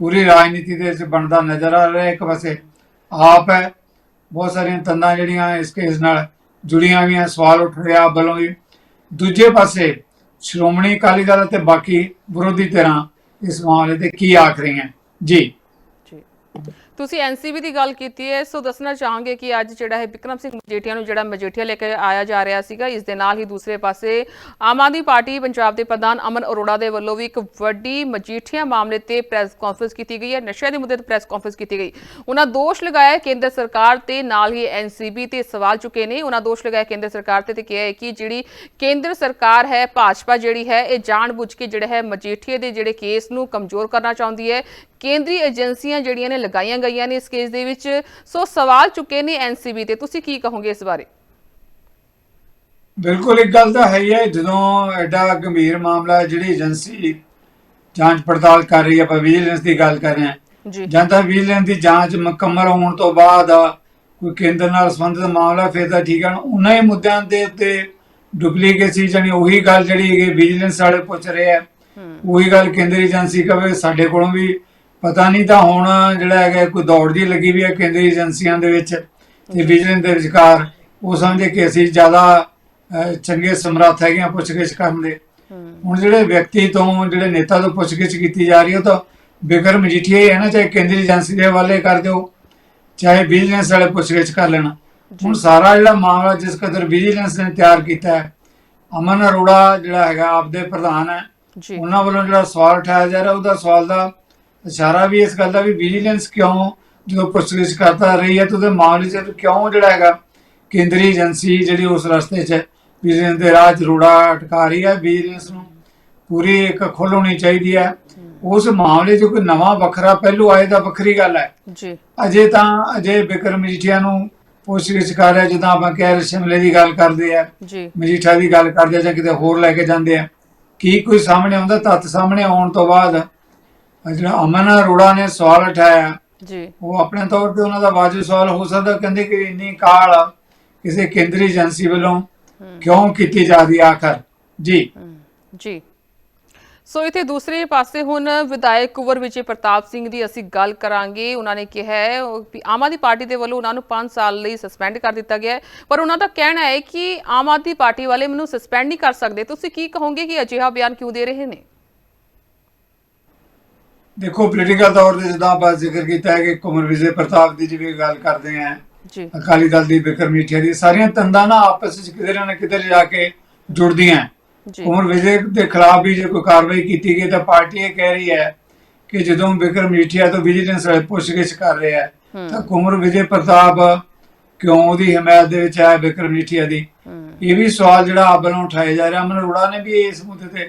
ਪੂਰੀ ਰਾਜਨੀਤੀ ਦੇ ਵਿੱਚ ਬਣਦਾ ਨਜ਼ਰ ਆ ਰਿਹਾ। ਇੱਕ ਪਾਸੇ ਆਪ ਹੈ ਬਹੁਤ ਸਾਰੀਆਂ ਤੰਦਾਂ ਜਿਹੜੀਆਂ ਇਸ ਕੇਸ ਨਾਲ ਜੁੜੀਆਂ ਹੋਈਆਂ ਸਵਾਲ ਉੱਠ ਰਿਹਾ ਆਪ ਵੱਲੋਂ ਵੀ। ਦੂਜੇ ਪਾਸੇ ਸ਼੍ਰੋਮਣੀ ਅਕਾਲੀ ਦਲ ਅਤੇ ਬਾਕੀ ਵਿਰੋਧੀ ਧਿਰਾਂ ਇਸ ਮਾਮਲੇ ਤੇ ਕੀ ਆਖ ਰਹੀਆਂ। ਜੀ। ਤੁਸੀਂ ਐਨਸੀਬੀ ਦੀ ਗੱਲ ਕੀਤੀ ਹੈ, ਸੋ ਦੱਸਣਾ ਚਾਹਾਂਗੇ ਕਿ ਅੱਜ ਜਿਹੜਾ ਹੈ ਵਿਕਰਮ ਸਿੰਘ ਮਜੀਠੀਆ ਨੂੰ ਜਿਹੜਾ ਮਜੀਠੀਆ ਲੈ ਕੇ ਆਇਆ ਜਾ ਰਿਹਾ ਸੀਗਾ, ਇਸ ਦੇ ਨਾਲ ਹੀ ਦੂਸਰੇ ਪਾਸੇ ਆਮ ਆਦਮੀ ਪਾਰਟੀ ਪੰਜਾਬ ਦੇ ਪ੍ਰਧਾਨ ਅਮਨ ਅਰੋੜਾ ਦੇ ਵੱਲੋਂ ਵੀ ਇੱਕ ਵੱਡੀ ਮਜੀਠੀਆ ਮਾਮਲੇ ਤੇ ਪ੍ਰੈਸ ਕਾਨਫਰੰਸ ਕੀਤੀ ਗਈ ਹੈ, ਨਸ਼ੇ ਦੇ ਮੁੱਦੇ ਤੇ ਪ੍ਰੈਸ ਕਾਨਫਰੰਸ ਕੀਤੀ ਗਈ। ਉਹਨਾਂ ਦੋਸ਼ ਲਗਾਇਆ ਕੇਂਦਰ ਸਰਕਾਰ ਤੇ ਨਾਲ ਹੀ ਐਨਸੀਬੀ ਤੇ ਸਵਾਲ ਚੁੱਕੇ ਨੇ। ਉਹਨਾਂ ਦੋਸ਼ ਲਗਾਇਆ ਕੇਂਦਰ ਸਰਕਾਰ ਤੇ ਤੇ ਕਿਹਾ ਹੈ ਕਿ ਜਿਹੜੀ ਕੇਂਦਰ ਸਰਕਾਰ ਹੈ, ਭਾਜਪਾ ਜਿਹੜੀ ਹੈ, ਇਹ ਜਾਣਬੁੱਝ ਕੇ ਜਿਹੜਾ ਹੈ ਮਜੀਠੀਏ ਦੇ ਜਿਹੜੇ ਕੇਸ ਨੂੰ ਕਮਜ਼ੋਰ ਕਰਨਾ ਚਾਹੁੰਦੀ ਹੈ। ਕੇਂਦਰੀ ਏਜੰਸੀਆਂ ਜਿਹੜੀਆਂ ਨੇ ਲਗਾਈਆਂ ਗਈਆਂ ਨੇ ਇਸ ਕੇਸ ਦੇ ਵਿੱਚ। ਸੋ ਸਵਾਲ ਚੁੱਕੇ ਨੇ ਐਨਸੀਬੀ ਤੇ। ਤੁਸੀਂ ਕੀ ਕਹੋਗੇ ਇਸ ਬਾਰੇ? ਬਿਲਕੁਲ ਇੱਕ ਗੱਲ ਤਾਂ ਹੈ ਹੀ ਹੈ ਜਦੋਂ ਐਡਾ ਗੰਭੀਰ ਮਾਮਲਾ ਜਿਹੜੀ ਏਜੰਸੀ ਜਾਂਚ ਪੜਤਾਲ ਕਰ ਰਹੀ ਹੈ ਆਪਾਂ ਵਿਜੀਲੈਂਸ ਦੀ ਗੱਲ ਕਰ ਰਹੇ ਹਾਂ। ਜੀ। ਜਾਂ ਤਾਂ ਵਿਜੀਲੈਂਸ ਦੀ ਜਾਂਚ ਮੁਕੰਮਲ ਹੋਣ ਤੋਂ ਬਾਅਦ ਕੋਈ ਕੇਂਦਰ ਨਾਲ ਸੰਬੰਧਿਤ ਮਾਮਲਾ ਫਿਰ ਤਾਂ ਠੀਕ ਹੈ ਉਹਨਾਂ ਹੀ ਮੁੱਦਿਆਂ ਦੇ ਉੱਤੇ ਡੁਪਲੀਕੇਸੀ ਜਾਨੀ ਉਹੀ ਗੱਲ ਜਿਹੜੀ ਵਿਜੀਲੈਂਸ ਵਾਲੇ ਪੁੱਛ ਰਹੇ ਆ। ਉਹੀ ਗੱਲ ਕੇਂਦਰੀ ਏਜੰਸੀ ਕਵੇ ਸਾਡੇ ਕੋਲੋਂ ਵੀ ਪਤਾ ਨਹੀਂ ਤਾਂ ਹੁਣ ਜਿਹੜਾ ਹੈਗਾ ਕੋਈ ਦੌੜ ਦੀ ਲੱਗੀ ਵੀ ਹੈ ਕੇਂਦਰੀ ਏਜੰਸੀਆਂ ਦੇ ਵਿੱਚ ਤੇ ਵਿਜੀਲੈਂਸ ਦੇ ਵਿਚਕਾਰ ਉਹ ਸਮਝਦੇ ਕਿ ਅਸੀਂ ਜ਼ਿਆਦਾ ਚੰਗੇ ਸਮਰੱਥ ਹੈਗੇ ਆ ਪੁੱਛਗਿੱਛ ਕਰਨ ਦੇ। ਹੁਣ ਜਿਹੜੇ ਵਿਅਕਤੀ ਤੋਂ ਜਿਹੜੇ ਨੇਤਾ ਤੋਂ ਪੁੱਛਗਿੱਛ ਕੀਤੀ ਜਾ ਰਹੀ ਹੈ ਤਾਂ ਬਿਕਰਮ ਮਜੀਠੀਆ ਹੀ ਹੈ ਨਾ ਚਾਹੇ ਕੇਂਦਰੀ ਏਜੰਸੀ ਦੇ ਹਵਾਲੇ ਕਰ ਦਿਓ ਚਾਹੇ ਵਿਜੀਲੈਂਸ ਵਾਲੇ ਪੁੱਛਗਿੱਛ ਕਰ ਲੈਣਾ। ਹੁਣ ਸਾਰਾ ਜਿਹੜਾ ਮਾਮਲਾ ਜਿਸ ਕਦਰ ਵਿਜੀਲੈਂਸ ਨੇ ਤਿਆਰ ਕੀਤਾ ਹੈ ਅਮਨ ਅਰੋੜਾ ਜਿਹੜਾ ਹੈਗਾ ਆਪਦੇ ਪ੍ਰਧਾਨ ਹੈ ਜੀ। ਉਹਨਾਂ ਵੱਲੋਂ ਜਿਹੜਾ ਸਵਾਲ ਉਠਾਇਆ ਜਾ ਰਿਹਾ ਉਹਦਾ ਸਵਾਲ ਦਾ ਇਸ਼ਾਰਾ ਵੀ ਇਸ ਗੱਲ ਦਾ ਵੀ ਵਿਜੀਲੈਂਸ ਕਿਉਂ ਜਦੋਂ ਪੁੱਛਗਿੱਛ ਕਰਦਾ ਰਹੀ ਹੈ ਤਾਂ ਉਹਦੇ ਮਾਮਲੇ 'ਚ ਕਿਉਂ ਜਿਹੜਾ ਹੈਗਾ ਕੇਂਦਰੀ ਏਜੰਸੀ ਜਿਹੜੀ ਉਸ ਰਸਤੇ 'ਚ ਵਿਜੀਲੈਂਸ ਦੇ ਰਾਜ ਰੋੜਾ ਅਟਕਾ ਰਹੀ ਹੈ ਵਿਜੀਲੈਂਸ ਨੂੰ ਪੂਰੀ ਇੱਕ ਖੁੱਲ੍ਹ ਹੋਣੀ ਚਾਹੀਦੀ ਹੈ। ਉਸ ਮਾਮਲੇ 'ਚ ਕੋਈ ਨਵਾਂ ਵੱਖਰਾ ਪਹਿਲੂ ਆਏ ਤਾਂ ਵੱਖਰੀ ਗੱਲ ਹੈ। ਜੀ। ਅਜੇ ਤਾਂ ਅਜੇ ਬਿਕਰਮ ਮਜੀਠੀਆ ਨੂੰ ਪੁੱਛਗਿੱਛ ਕਰ ਰਿਹਾ ਜਦੋਂ ਆਪਾਂ ਕਹਿ ਰਹੇ ਸ਼ਿਮਲੇ ਦੀ ਗੱਲ ਕਰਦੇ ਆ ਜੀ। ਮਜੀਠਾ ਦੀ ਗੱਲ ਕਰਦੇ ਜਾਂ ਕਿਤੇ ਹੋਰ ਲੈ ਕੇ ਜਾਂਦੇ ਆ। ਕੀ ਕੋਈ ਸਾਹਮਣੇ ਆਉਂਦਾ ਤੱਤ ਸਾਹਮਣੇ ਆਉਣ ਤੋਂ ਬਾਅਦ ਜਿਹੜਾ ਅਮਨ ਅਰੋੜਾ ਨੇ ਸਵਾਲ ਉਠਾਇਆ ਜੀ। ਉਹ ਆਪਣੇ ਤੌਰ ਤੇ ਉਹਨਾਂ ਦਾ ਵਾਜਬ ਸਵਾਲ ਹੋ ਸਕਦਾ ਕਹਿੰਦੇ ਕਿ ਇੰਨੀ ਕਾਲ ਕਿਸੇ ਕੇਂਦਰੀ ਏਜੰਸੀ ਵੱਲੋਂ ਕਿਉਂ ਕੀਤੀ ਜਾ ਰਹੀ ਆਖਰ? ਜੀ। ਜੀ। ਸੋ ਇਥੇ ਦੂਸਰੇ ਪਾਸੇ ਹੁਣ ਵਿਧਾਇਕ ਕੁਵਰ ਵਿਜੇ ਪ੍ਰਤਾਪ ਸਿੰਘ ਦੀ ਅਸੀਂ ਗੱਲ ਕਰਾਂਗੇ। ਉਹਨਾਂ ਨੇ ਕਿਹਾ ਹੈ ਵੀ ਆਮ ਆਦਮੀ ਪਾਰਟੀ ਦੇ ਵੱਲੋਂ ਉਹਨਾਂ ਨੂੰ 5 ਸਾਲ ਲਈ ਸਸਪੈਂਡ ਕਰ ਦਿੱਤਾ ਗਿਆ ਹੈ। ਪਰ ਉਹਨਾਂ ਦਾ ਕਹਿਣਾ ਹੈ ਕਿ ਆਮ ਆਦਮੀ ਪਾਰਟੀ ਵਾਲੇ ਮੈਨੂੰ ਸਸਪੈਂਡ ਨਹੀਂ ਕਰ ਸਕਦੇ। ਤੁਸੀਂ ਕੀ ਕਹੋਗੇ ਕਿ ਅਜਿਹਾ ਬਿਆਨ ਕਿਉਂ ਦੇ ਰਹੇ ਨੇ? ਦੇਖੋ ਪੋਲੀਟੀਕਲ ਤੌਰ ਤੇ ਜਦੋਂ ਆਪਾਂ ਜ਼ਿਕਰ ਕੀਤਾ ਹੈ ਕਿ ਕੁਮਰ ਵਿਜੇ ਪ੍ਰਤਾਪ ਦੀ ਜਿਵੇਂ ਗੱਲ ਕਰਦੇ ਆਂ ਜੀ। ਅਕਾਲੀ ਦਲ ਦੀ ਬਿਕਰਮ ਮੀਠੀਆ ਦੀ ਸਾਰੀਆਂ ਤੰਦਾਂ ਨਾ ਆਪਸ ਵਿੱਚ ਕਿਧਰੇ ਨਾ ਕਿਧਰੇ ਜਾ ਕੇ ਜੁੜਦੀਆਂ ਜੀ। ਉਮਰ ਵਿਜੇ ਦੇ ਖਿਲਾਫ ਵੀ ਜੇ ਕੋਈ ਕਾਰਵਾਈ ਕੀਤੀ ਗਈ ਤਾਂ ਪਾਰਟੀ ਇਹ ਕਹਿ ਰਹੀ ਹੈ ਕਿ ਜਦੋਂ ਬਿਕਰਮ ਮੀਠੀਆ ਤੋਂ ਵਿਜੀਲੈਂਸ ਵਾਲੇ ਪੁੱਛਗਿੱਛ ਕਰ ਰਿਹਾ ਹੈ ਤਾਂ ਕੁਮਰ ਵਿਜੇ ਪ੍ਰਤਾਪ ਕਿਉਂ ਉਹਦੀ ਹਮਾਇਤ ਦੇ ਵਿੱਚ ਆਇਆ ਬਿਕਰਮ ਮੀਠੀਆ ਦੀ? ਇਹ ਵੀ ਸਵਾਲ ਜਿਹੜਾ ਆਪ ਵੱਲੋਂ ਉਠਾਇਆ ਜਾ ਰਿਹਾ। ਅਮਨ ਅਰੋੜਾ ਨੇ ਵੀ ਇਸ ਮੁੱਦੇ ਤੇ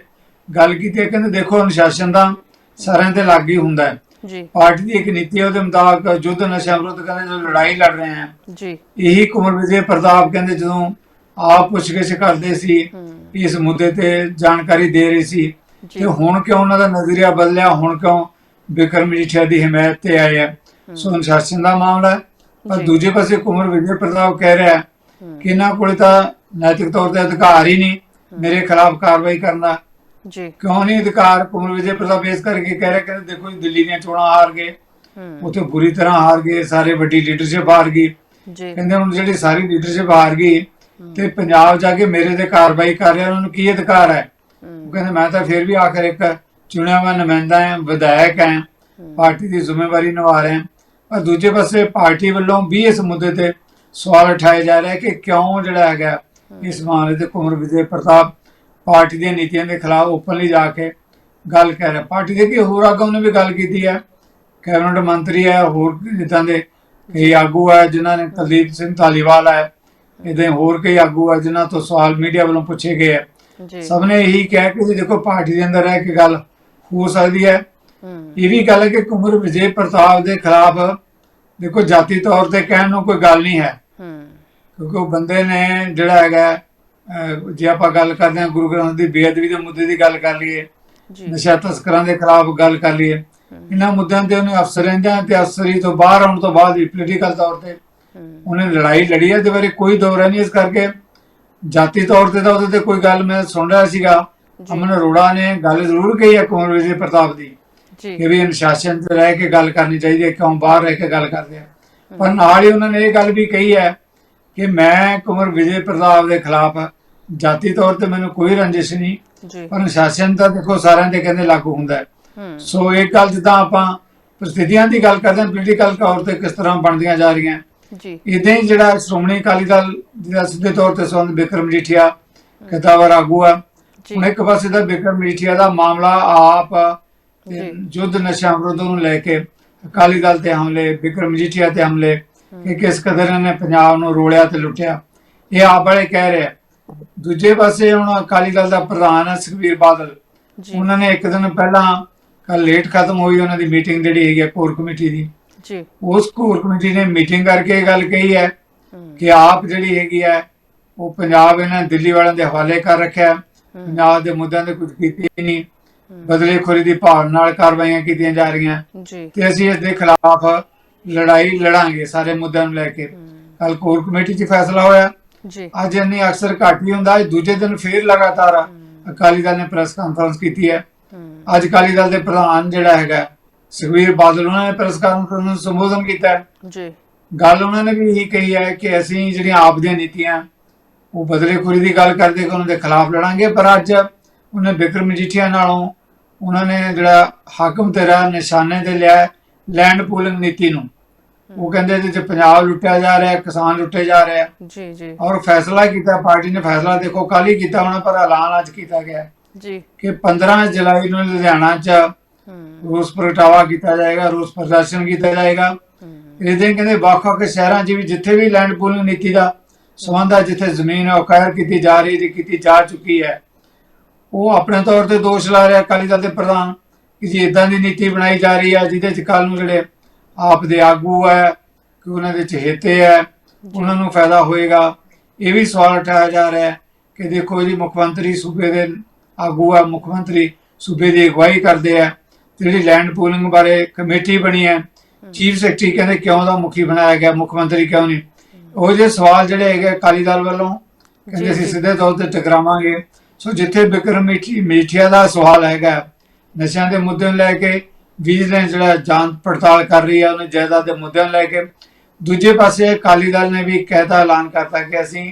ਗੱਲ ਕੀਤੀ ਹੈ। ਕਹਿੰਦੇ ਦੇਖੋ ਅਨੁਸ਼ਾਸਨ ਦਾ ਸਾਰਿਆਂ ਤੇ ਲਾਗੂ ਹੁੰਦਾ ਹੈ। ਜੀ। ਪਾਰਟੀ ਦੀ ਇੱਕ ਨੀਤੀ ਹੈ ਉਹਦੇ ਮੁਤਾਬਕ ਯੁੱਧ ਨਸ਼ਾ ਵਿਰੁੱਧ ਕਹਿੰਦੇ ਜੋ ਲੜਾਈ ਲੜ ਰਹੇ ਹਾਂ। ਜੀ। ਇਹੀ ਕੁਮਰ ਵਿਜੇ ਪ੍ਰਤਾਪ ਕਹਿੰਦੇ ਜਦੋਂ ਆਪ ਪੁੱਛਗਿੱਛ ਕਰਦੇ ਸੀ ਇਸ ਮੁੱਦੇ ਤੇ ਜਾਣਕਾਰੀ ਦੇ ਰਹੀ ਸੀ। ਤੇ ਹੁਣ ਕਿਉਂ ਉਹਨਾਂ ਦਾ ਨਜ਼ਰੀਆ ਬਦਲਿਆ ਹੁਣ ਕਿਉਂ ਬਿਕਰਮ ਮਜੀਠੀਆ ਦੀ ਹਮਾਇਤ ਤੇ ਆਏ ਆ? ਸੋ ਅਨੁਸ਼ਾਸਨ ਦਾ ਮਾਮਲਾ ਪਰ। ਦੂਜੇ ਪਾਸੇ ਕੁਮਰ ਵਿਜੇ ਪ੍ਰਤਾਪ ਕਹਿ ਰਿਹਾ ਕਿ ਇਹਨਾਂ ਕੋਲੇ ਤਾਂ ਨੈਤਿਕ ਤੌਰ ਤੇ ਅਧਿਕਾਰ ਹੀ ਨਹੀਂ ਮੇਰੇ ਖਿਲਾਫ ਕਾਰਵਾਈ ਕਰਨ। ਦਾ ਜੀ। ਕਿਉਂ ਨਹੀਂ? ਅਧਿਕਾਰ ਕੁਮਰ ਵਿਜੇ ਪ੍ਰਤਾਪ ਇਸ ਕਰਕੇ ਕਹਿ ਰਿਹਾ ਕਿ ਦੇਖੋ ਜੀ ਦਿੱਲੀ ਦੀਆਂ ਚੋਣਾਂ ਹਾਰ ਗਏ। ਉੱਥੇ ਬੁਰੀ ਤਰ੍ਹਾਂ ਹਾਰ ਗਏ ਸਾਰੇ ਵੱਡੀ ਲੀਡਰਸ਼ਿਪ ਹਾਰ ਗਈ। ਜੀ। ਕਹਿੰਦੇ ਹੁਣ ਜਿਹੜੀ ਸਾਰੀ ਲੀਡਰਸ਼ਿਪ ਹਾਰ ਗਈ ਤੇ ਪੰਜਾਬ ਜਾ ਕੇ ਮੇਰੇ ਤੇ ਕਾਰਵਾਈ ਕਰ ਰਿਹਾ ਉਹਨਾਂ ਨੂੰ ਕੀ ਅਧਿਕਾਰ ਹੈ? ਉਹ ਕਹਿੰਦੇ ਮੈਂ ਤਾਂ ਫਿਰ ਵੀ ਆਖਰ ਇੱਕ ਚੁਣਿਆ ਹੋਇਆ ਨੁਮਾਇੰਦਾ ਹਾਂ ਵਿਧਾਇਕ ਹਾਂ ਪਾਰਟੀ ਦੀ ਜ਼ਿੰਮੇਵਾਰੀ ਨਿਭਾ ਰਿਹਾ ਪਰ ਦੂਜੇ ਪਾਸੇ ਪਾਰਟੀ ਵੱਲੋਂ ਵੀ ਇਸ ਮੁੱਦੇ ਤੇ ਸਵਾਲ ਉਠਾਏ ਜਾ ਰਿਹਾ ਕਿ ਕਿਉਂ ਜਿਹੜਾ ਹੈਗਾ ਇਸ ਮਾਮਲੇ ਤੇ ਕੁਮਰ ਵਿਜੇ ਪ੍ਰਤਾਪ ਪਾਰਟੀ ਦੀਆਂ ਨੀਤੀਆਂ ਦੇ ਖਿਲਾਫ ਓਪਨਲੀ ਜਾ ਕੇ ਗੱਲ ਕਰ ਰਿਹਾ। ਪਾਰਟੀ ਦੇ ਕੀ ਹੋਰ ਆਗੂ ਨੇ ਵੀ ਗੱਲ ਕੀਤੀ ਹੈ। ਕੈਬਨਿਟ ਮੰਤਰੀ ਹੈ ਹੋਰ ਜਿੱਦਾਂ ਦੇ ਕਈ ਆਗੂ ਹੈ ਜਿਨ੍ਹਾਂ ਨੇ ਕੁਲਦੀਪ ਸਿੰਘ ਧਾਲੀਵਾਲ ਹੈ ਇਹਦੇ ਹੋਰ ਕਈ ਆਗੂ ਹੈ ਜਿਨ੍ਹਾਂ ਤੋਂ ਸਵਾਲ ਮੀਡੀਆ ਵੱਲੋਂ ਪੁੱਛੇ ਗਏ ਹੈ। ਸਭ ਨੇ ਇਹੀ ਕਿਹਾ ਕਿ ਦੇਖੋ ਪਾਰਟੀ ਦੇ ਅੰਦਰ ਹੈ ਕਿ ਗੱਲ ਹੋ ਸਕਦੀ ਹੈ। ਇਹ ਵੀ ਗੱਲ ਹੈ ਕਿ ਕੁਮਰ ਵਿਜੇ ਪ੍ਰਤਾਪ ਦੇ ਖਿਲਾਫ ਦੇਖੋ ਜਾਤੀ ਤੌਰ ਤੇ ਕਹਿਣ ਨੂੰ ਕੋਈ ਗੱਲ ਨਹੀਂ ਹੈ। ਕਿਉਂਕਿ ਉਹ ਬੰਦੇ ਨੇ ਜਿਹੜਾ ਹੈਗਾ ਜੇ ਆਪਾਂ ਗੱਲ ਕਰਦੇ ਹਾਂ ਗੁਰੂ ਗ੍ਰੰਥ ਦੀ ਬੇਅਦਬੀ ਦੇ ਮੁੱਦੇ ਦੀ ਗੱਲ ਕਰ ਲਈਏ ਨਸ਼ਾ ਤਸਕਰਾਂ ਦੇ ਖਿਲਾਫ ਗੱਲ ਕਰ ਲਈਏ ਇਹਨਾਂ ਮੁੱਦਿਆਂ ਤੇ ਉਹਨੇ ਅਫਸਰ ਰਹਿੰਦਿਆਂ ਤੇ ਅਫਸਰੀ ਤੋਂ ਬਾਹਰ ਆਉਣ ਤੋਂ ਬਾਅਦ ਵੀ ਪੋਲੀਟੀਕਲ ਤੌਰ ਤੇ ਹੂੰ। ਉਹਨੇ ਲੜਾਈ ਲੜੀ ਹੈ ਤੇ ਬਾਰੇ ਕੋਈ ਦੌਰਾ ਨਹੀਂ ਇਸ ਕਰਕੇ। ਜਾਤੀ ਤੌਰ ਤੇ ਤਾਂ ਉਹਦੇ ਤੇ ਕੋਈ ਗੱਲ ਮੈਂ ਸੁਣ ਰਿਹਾ ਸੀਗਾ। ਅਮਨ ਅਰੋੜਾ ਨੇ ਗੱਲ ਜ਼ਰੂਰ ਕਹੀ ਹੈ ਕੁੰਵਰ ਵਿਜੇ ਪ੍ਰਤਾਪ ਦੀ ਕਿ ਵੀ ਅਨੁਸ਼ਾਸਨ ਤੇ ਰਹਿ ਕੇ ਗੱਲ ਕਰਨੀ ਚਾਹੀਦੀ ਹੈ ਕਿਉਂ ਬਾਹਰ ਰਹਿ ਕੇ ਗੱਲ ਕਰਦੇ ਆ। ਪਰ ਨਾਲ ਹੀ ਉਹਨਾਂ ਨੇ ਇਹ ਗੱਲ ਵੀ ਕਹੀ ਹੈ ਕਿ ਮੈਂ ਕੁੰਵਰ ਵਿਜੇ ਪ੍ਰਤਾਪ ਦੇ ਖਿਲਾਫ ਜਾਤੀ ਤੌਰ ਤੇ ਮੈਨੂੰ ਕੋਈ ਰੰਜਿਸ਼ ਨਹੀਂ ਜੀ। ਪਰ ਅਨੁਸ਼ਾਸਨ ਤਾਂ ਦੇਖੋ ਸਾਰਿਆਂ ਦੇ ਕਹਿੰਦੇ ਲਾਗੂ ਹੁੰਦਾ ਹੈ। ਸੋ ਇਹ ਗੱਲ ਜਿੱਦਾਂ ਆਪਾਂ ਪ੍ਰਸਥਿਤੀਆਂ ਦੀ ਗੱਲ ਕਰਦੇ ਹਾਂ ਪੋਲੀਟੀਕਲ ਤੌਰ ਤੇ ਕਿਸ ਤਰ੍ਹਾਂ ਬਣਦੀਆਂ ਜਾ ਰਹੀਆਂ ਜੀ। ਇਦਾਂ ਹੀ ਜਿਹੜਾ ਸ਼੍ਰੋਮਣੀ ਅਕਾਲੀ ਦਲ ਜਿਹੜਾ ਸਿੱਧੇ ਤੌਰ ਤੇ ਸੰਬੰਧ ਬਿਕਰਮ ਮਜੀਠੀਆ ਕਦਾਵਰ ਆਗੂ ਆ। ਹੁਣ ਇੱਕ ਪਾਸੇ ਦਾ ਬਿਕਰਮ ਮਜੀਠੀਆ ਦਾ ਮਾਮਲਾ ਆਪ ਤੇ ਜੀ। ਯੁੱਧ ਨਸ਼ਾ ਵਿਰੋਧ ਨੂੰ ਲੈ ਕੇ ਅਕਾਲੀ ਦਲ ਤੇ ਹਮਲੇ ਬਿਕਰਮ ਮਜੀਠੀਆ ਤੇ ਹਮਲੇ ਕਿ ਕਿਸ ਕਦਰ ਇਹਨੇ ਪੰਜਾਬ ਨੂੰ ਰੋਲਿਆ ਤੇ ਲੁੱਟਿਆ। ਇਹ ਆਪ ਵਾਲੇ ਕਹਿ ਰਿਹਾ ਦੂਜੇ ਪਾਸੇ ਹੁਣ ਅਕਾਲੀ ਦਲ ਦਾ ਪ੍ਰਧਾਨ ਹੈ ਸੁਖਬੀਰ ਬਾਦਲ। ਜੀ। ਉਹਨਾਂ ਨੇ ਇੱਕ ਦਿਨ ਪਹਿਲਾਂ ਕੱਲ ਲੇਟ ਖਤਮ ਹੋਈ ਉਹਨਾਂ ਦੀ ਮੀਟਿੰਗ ਜਿਹੜੀ ਹੈਗੀ ਕੋਰ ਕਮੇਟੀ ਦੀ। ਜੀ। ਉਸ ਕੋਰ ਕਮੇਟੀ ਨੇ ਮੀਟਿੰਗ ਕਰਕੇ ਇਹ ਗੱਲ ਕਹੀ ਹੈ ਕਿ ਆਪ ਜਿਹੜੀ ਹੈਗੀ ਹੈ ਉਹ ਪੰਜਾਬ ਇਹਨਾਂ ਦਿੱਲੀ ਵਾਲਿਆਂ ਦੇ ਹਵਾਲੇ ਕਰ ਰੱਖਿਆ। ਪੰਜਾਬ ਦੇ ਮੁੱਦਿਆਂ ਤੇ ਕੁਝ ਕੀਤੀ ਨਹੀਂ। ਬਦਲੇਖੋਰੀ ਦੀ ਭਾਵਨਾ ਨਾਲ ਕਾਰਵਾਈਆਂ ਕੀਤੀਆਂ ਜਾ ਰਹੀਆਂ। ਜੀ। ਤੇ ਅਸੀਂ ਇਸ ਦੇ ਖਿਲਾਫ ਲੜਾਈ ਲੜਾਂਗੇ ਸਾਰੇ ਮੁੱਦਿਆਂ ਨੂੰ ਲੈ ਕੇ। ਕੱਲ ਕੋਰ ਕਮੇਟੀ 'ਚ ਫੈਸਲਾ ਹੋਇਆ। ਜੀ। ਅੱਜ ਇੰਨੀ ਅਕਸਰ ਘੱਟ ਹੀ ਹੁੰਦਾ ਅੱਜ ਦੂਜੇ ਦਿਨ ਫੇਰ ਲਗਾਤਾਰ ਅਕਾਲੀ ਦਲ ਨੇ ਪ੍ਰੈਸ ਕਾਨਫਰੰਸ ਕੀਤੀ ਹੈ। ਅੱਜ ਅਕਾਲੀ ਦਲ ਦੇ ਪ੍ਰਧਾਨ ਜਿਹੜਾ ਹੈਗਾ ਸੁਖਬੀਰ ਬਾਦਲ ਉਹਨਾਂ ਨੇ ਪ੍ਰੈਸ ਕਾਨਫਰੰਸ ਨੂੰ ਸੰਬੋਧਨ ਕੀਤਾ ਜੀ। ਗੱਲ ਉਹਨਾਂ ਨੇ ਵੀ ਇਹੀ ਕਹੀ ਹੈ ਕਿ ਅਸੀਂ ਜਿਹੜੀਆਂ ਆਪ ਦੀਆਂ ਨੀਤੀਆਂ ਉਹ ਬਦਲੇਖੋਰੀ ਦੀ ਗੱਲ ਕਰਦੇ ਕਿ ਉਹਨਾਂ ਦੇ ਖਿਲਾਫ ਲੜਾਂਗੇ ਪਰ ਅੱਜ ਉਹਨੇ ਬਿਕਰਮ ਮਜੀਠੀਆ ਨਾਲੋਂ ਉਹਨਾਂ ਨੇ ਜਿਹੜਾ ਹਾਕਮ ਤੇਰਾ ਨਿਸ਼ਾਨੇ ਤੇ ਲਿਆ ਲੈਂਡ ਪੂਲਿੰਗ ਨੀਤੀ ਨੂੰ। ਉਹ ਕਹਿੰਦੇ ਚ ਪੰਜਾਬ ਲੁੱਟਿਆ ਜਾ ਰਿਹਾ ਕਿਸਾਨ ਲੁੱਟੇ ਜਾ ਰਹੇ ਜੀ ਜੀ। ਔਰ ਫੈਸਲਾ ਕੀਤਾ ਪਾਰਟੀ ਨੇ ਫੈਸਲਾ ਦੇਖੋ ਕੱਲ ਹੀ ਕੀਤਾ ਹੋਣਾ ਪਰ ਐਲਾਨ ਅੱਜ ਕੀਤਾ ਗਿਆ। ਜੀ। ਕਿ 15 ਜੁਲਾਈ ਨੂੰ ਲੁਧਿਆਣਾ 'ਚ ਰੋਸ ਪ੍ਰਗਟਾਵਾ ਕੀਤਾ ਜਾਏਗਾ ਰੋਸ ਪ੍ਰਦਰਸ਼ਨ ਕੀਤਾ ਜਾਏਗਾ। ਹੂੰ। ਇਹਦੇ ਕਹਿੰਦੇ ਵੱਖ-ਵੱਖ ਸ਼ਹਿਰਾਂ 'ਚ ਵੀ ਜਿੱਥੇ ਵੀ ਲੈਂਡ ਪੂਲਿੰਗ ਨੀਤੀ ਦਾ ਸੰਬੰਧ ਹੈ ਜਿੱਥੇ ਜ਼ਮੀਨ ਹੈ ਅਕਾਇਰ ਕੀਤੀ ਜਾ ਰਹੀ ਹੈ ਜਾਂ ਕੀਤੀ ਜਾ ਚੁੱਕੀ ਹੈ। ਉਹ ਆਪਣੇ ਤੌਰ ਤੇ ਦੋਸ਼ ਲਾ ਰਿਹਾ ਅਕਾਲੀ ਦਲ ਦੇ ਪ੍ਰਧਾਨ ਕਿ ਜੀ ਇਦਾਂ ਦੀ ਨੀਤੀ ਬਣਾਈ ਜਾ ਰਹੀ ਹੈ ਜਿਹਦੇ 'ਚ ਕੱਲ ਨੂੰ ਜਿਹੜੇ ਆਪ ਦੇ ਆਗੂ ਹੈ ਕਿ ਉਹਨਾਂ ਦੇ ਚਹੇਤੇ ਹੈ ਉਹਨਾਂ ਨੂੰ ਫਾਇਦਾ ਹੋਏਗਾ। ਇਹ ਵੀ ਸਵਾਲ ਉਠਾਇਆ ਜਾ ਰਿਹਾ ਹੈ ਕਿ ਦੇਖੋ ਜੀ ਮੁੱਖ ਮੰਤਰੀ ਸੂਬੇ ਦੇ ਆਗੂ ਹੈ ਮੁੱਖ ਮੰਤਰੀ ਸੂਬੇ ਦੀ ਅਗਵਾਈ ਕਰਦੇ ਆ ਤੇ ਜਿਹੜੀ ਲੈਂਡ ਪੂਲਿੰਗ ਬਾਰੇ ਕਮੇਟੀ ਬਣੀ ਹੈ ਚੀਫ ਸੈਕਟਰੀ ਕਹਿੰਦੇ ਕਿਉਂ ਦਾ ਮੁਖੀ ਬਣਾਇਆ ਗਿਆ ਮੁੱਖ ਮੰਤਰੀ ਕਿਉਂ ਨਹੀਂ? ਉਹ ਜਿਹੇ ਸਵਾਲ ਜਿਹੜੇ ਹੈਗੇ ਅਕਾਲੀ ਦਲ ਵੱਲੋਂ ਕਹਿੰਦੇ ਜੀ, ਅਸੀਂ ਜੀ। ਸਿੱਧੇ ਤੌਰ ਤੇ ਟਕਰਾਵਾਂਗੇ। ਸੋ ਜਿੱਥੇ ਬਿਕਰਮ ਮੀਠੀ ਮੀਠੀਆ ਦਾ ਸਵਾਲ ਹੈਗਾ ਨਸ਼ਿਆਂ ਦੇ ਮੁੱਦੇ ਨੂੰ ਲੈ ਕੇ ਵਿਜੀਲੈਂਸ ਜਿਹੜਾ ਜਾਂਚ ਪੜਤਾਲ ਕਰ ਰਹੀ ਹੈ ਉਹਨੇ ਜਾਇਦਾਦ ਦੇ ਮੁੱਦਿਆਂ ਲੈ ਕੇ। ਦੂਜੇ ਪਾਸੇ ਅਕਾਲੀ ਦਲ ਨੇ ਵੀ ਕਹਿਤਾ ਐਲਾਨ ਕਰਤਾ ਕਿ ਅਸੀਂ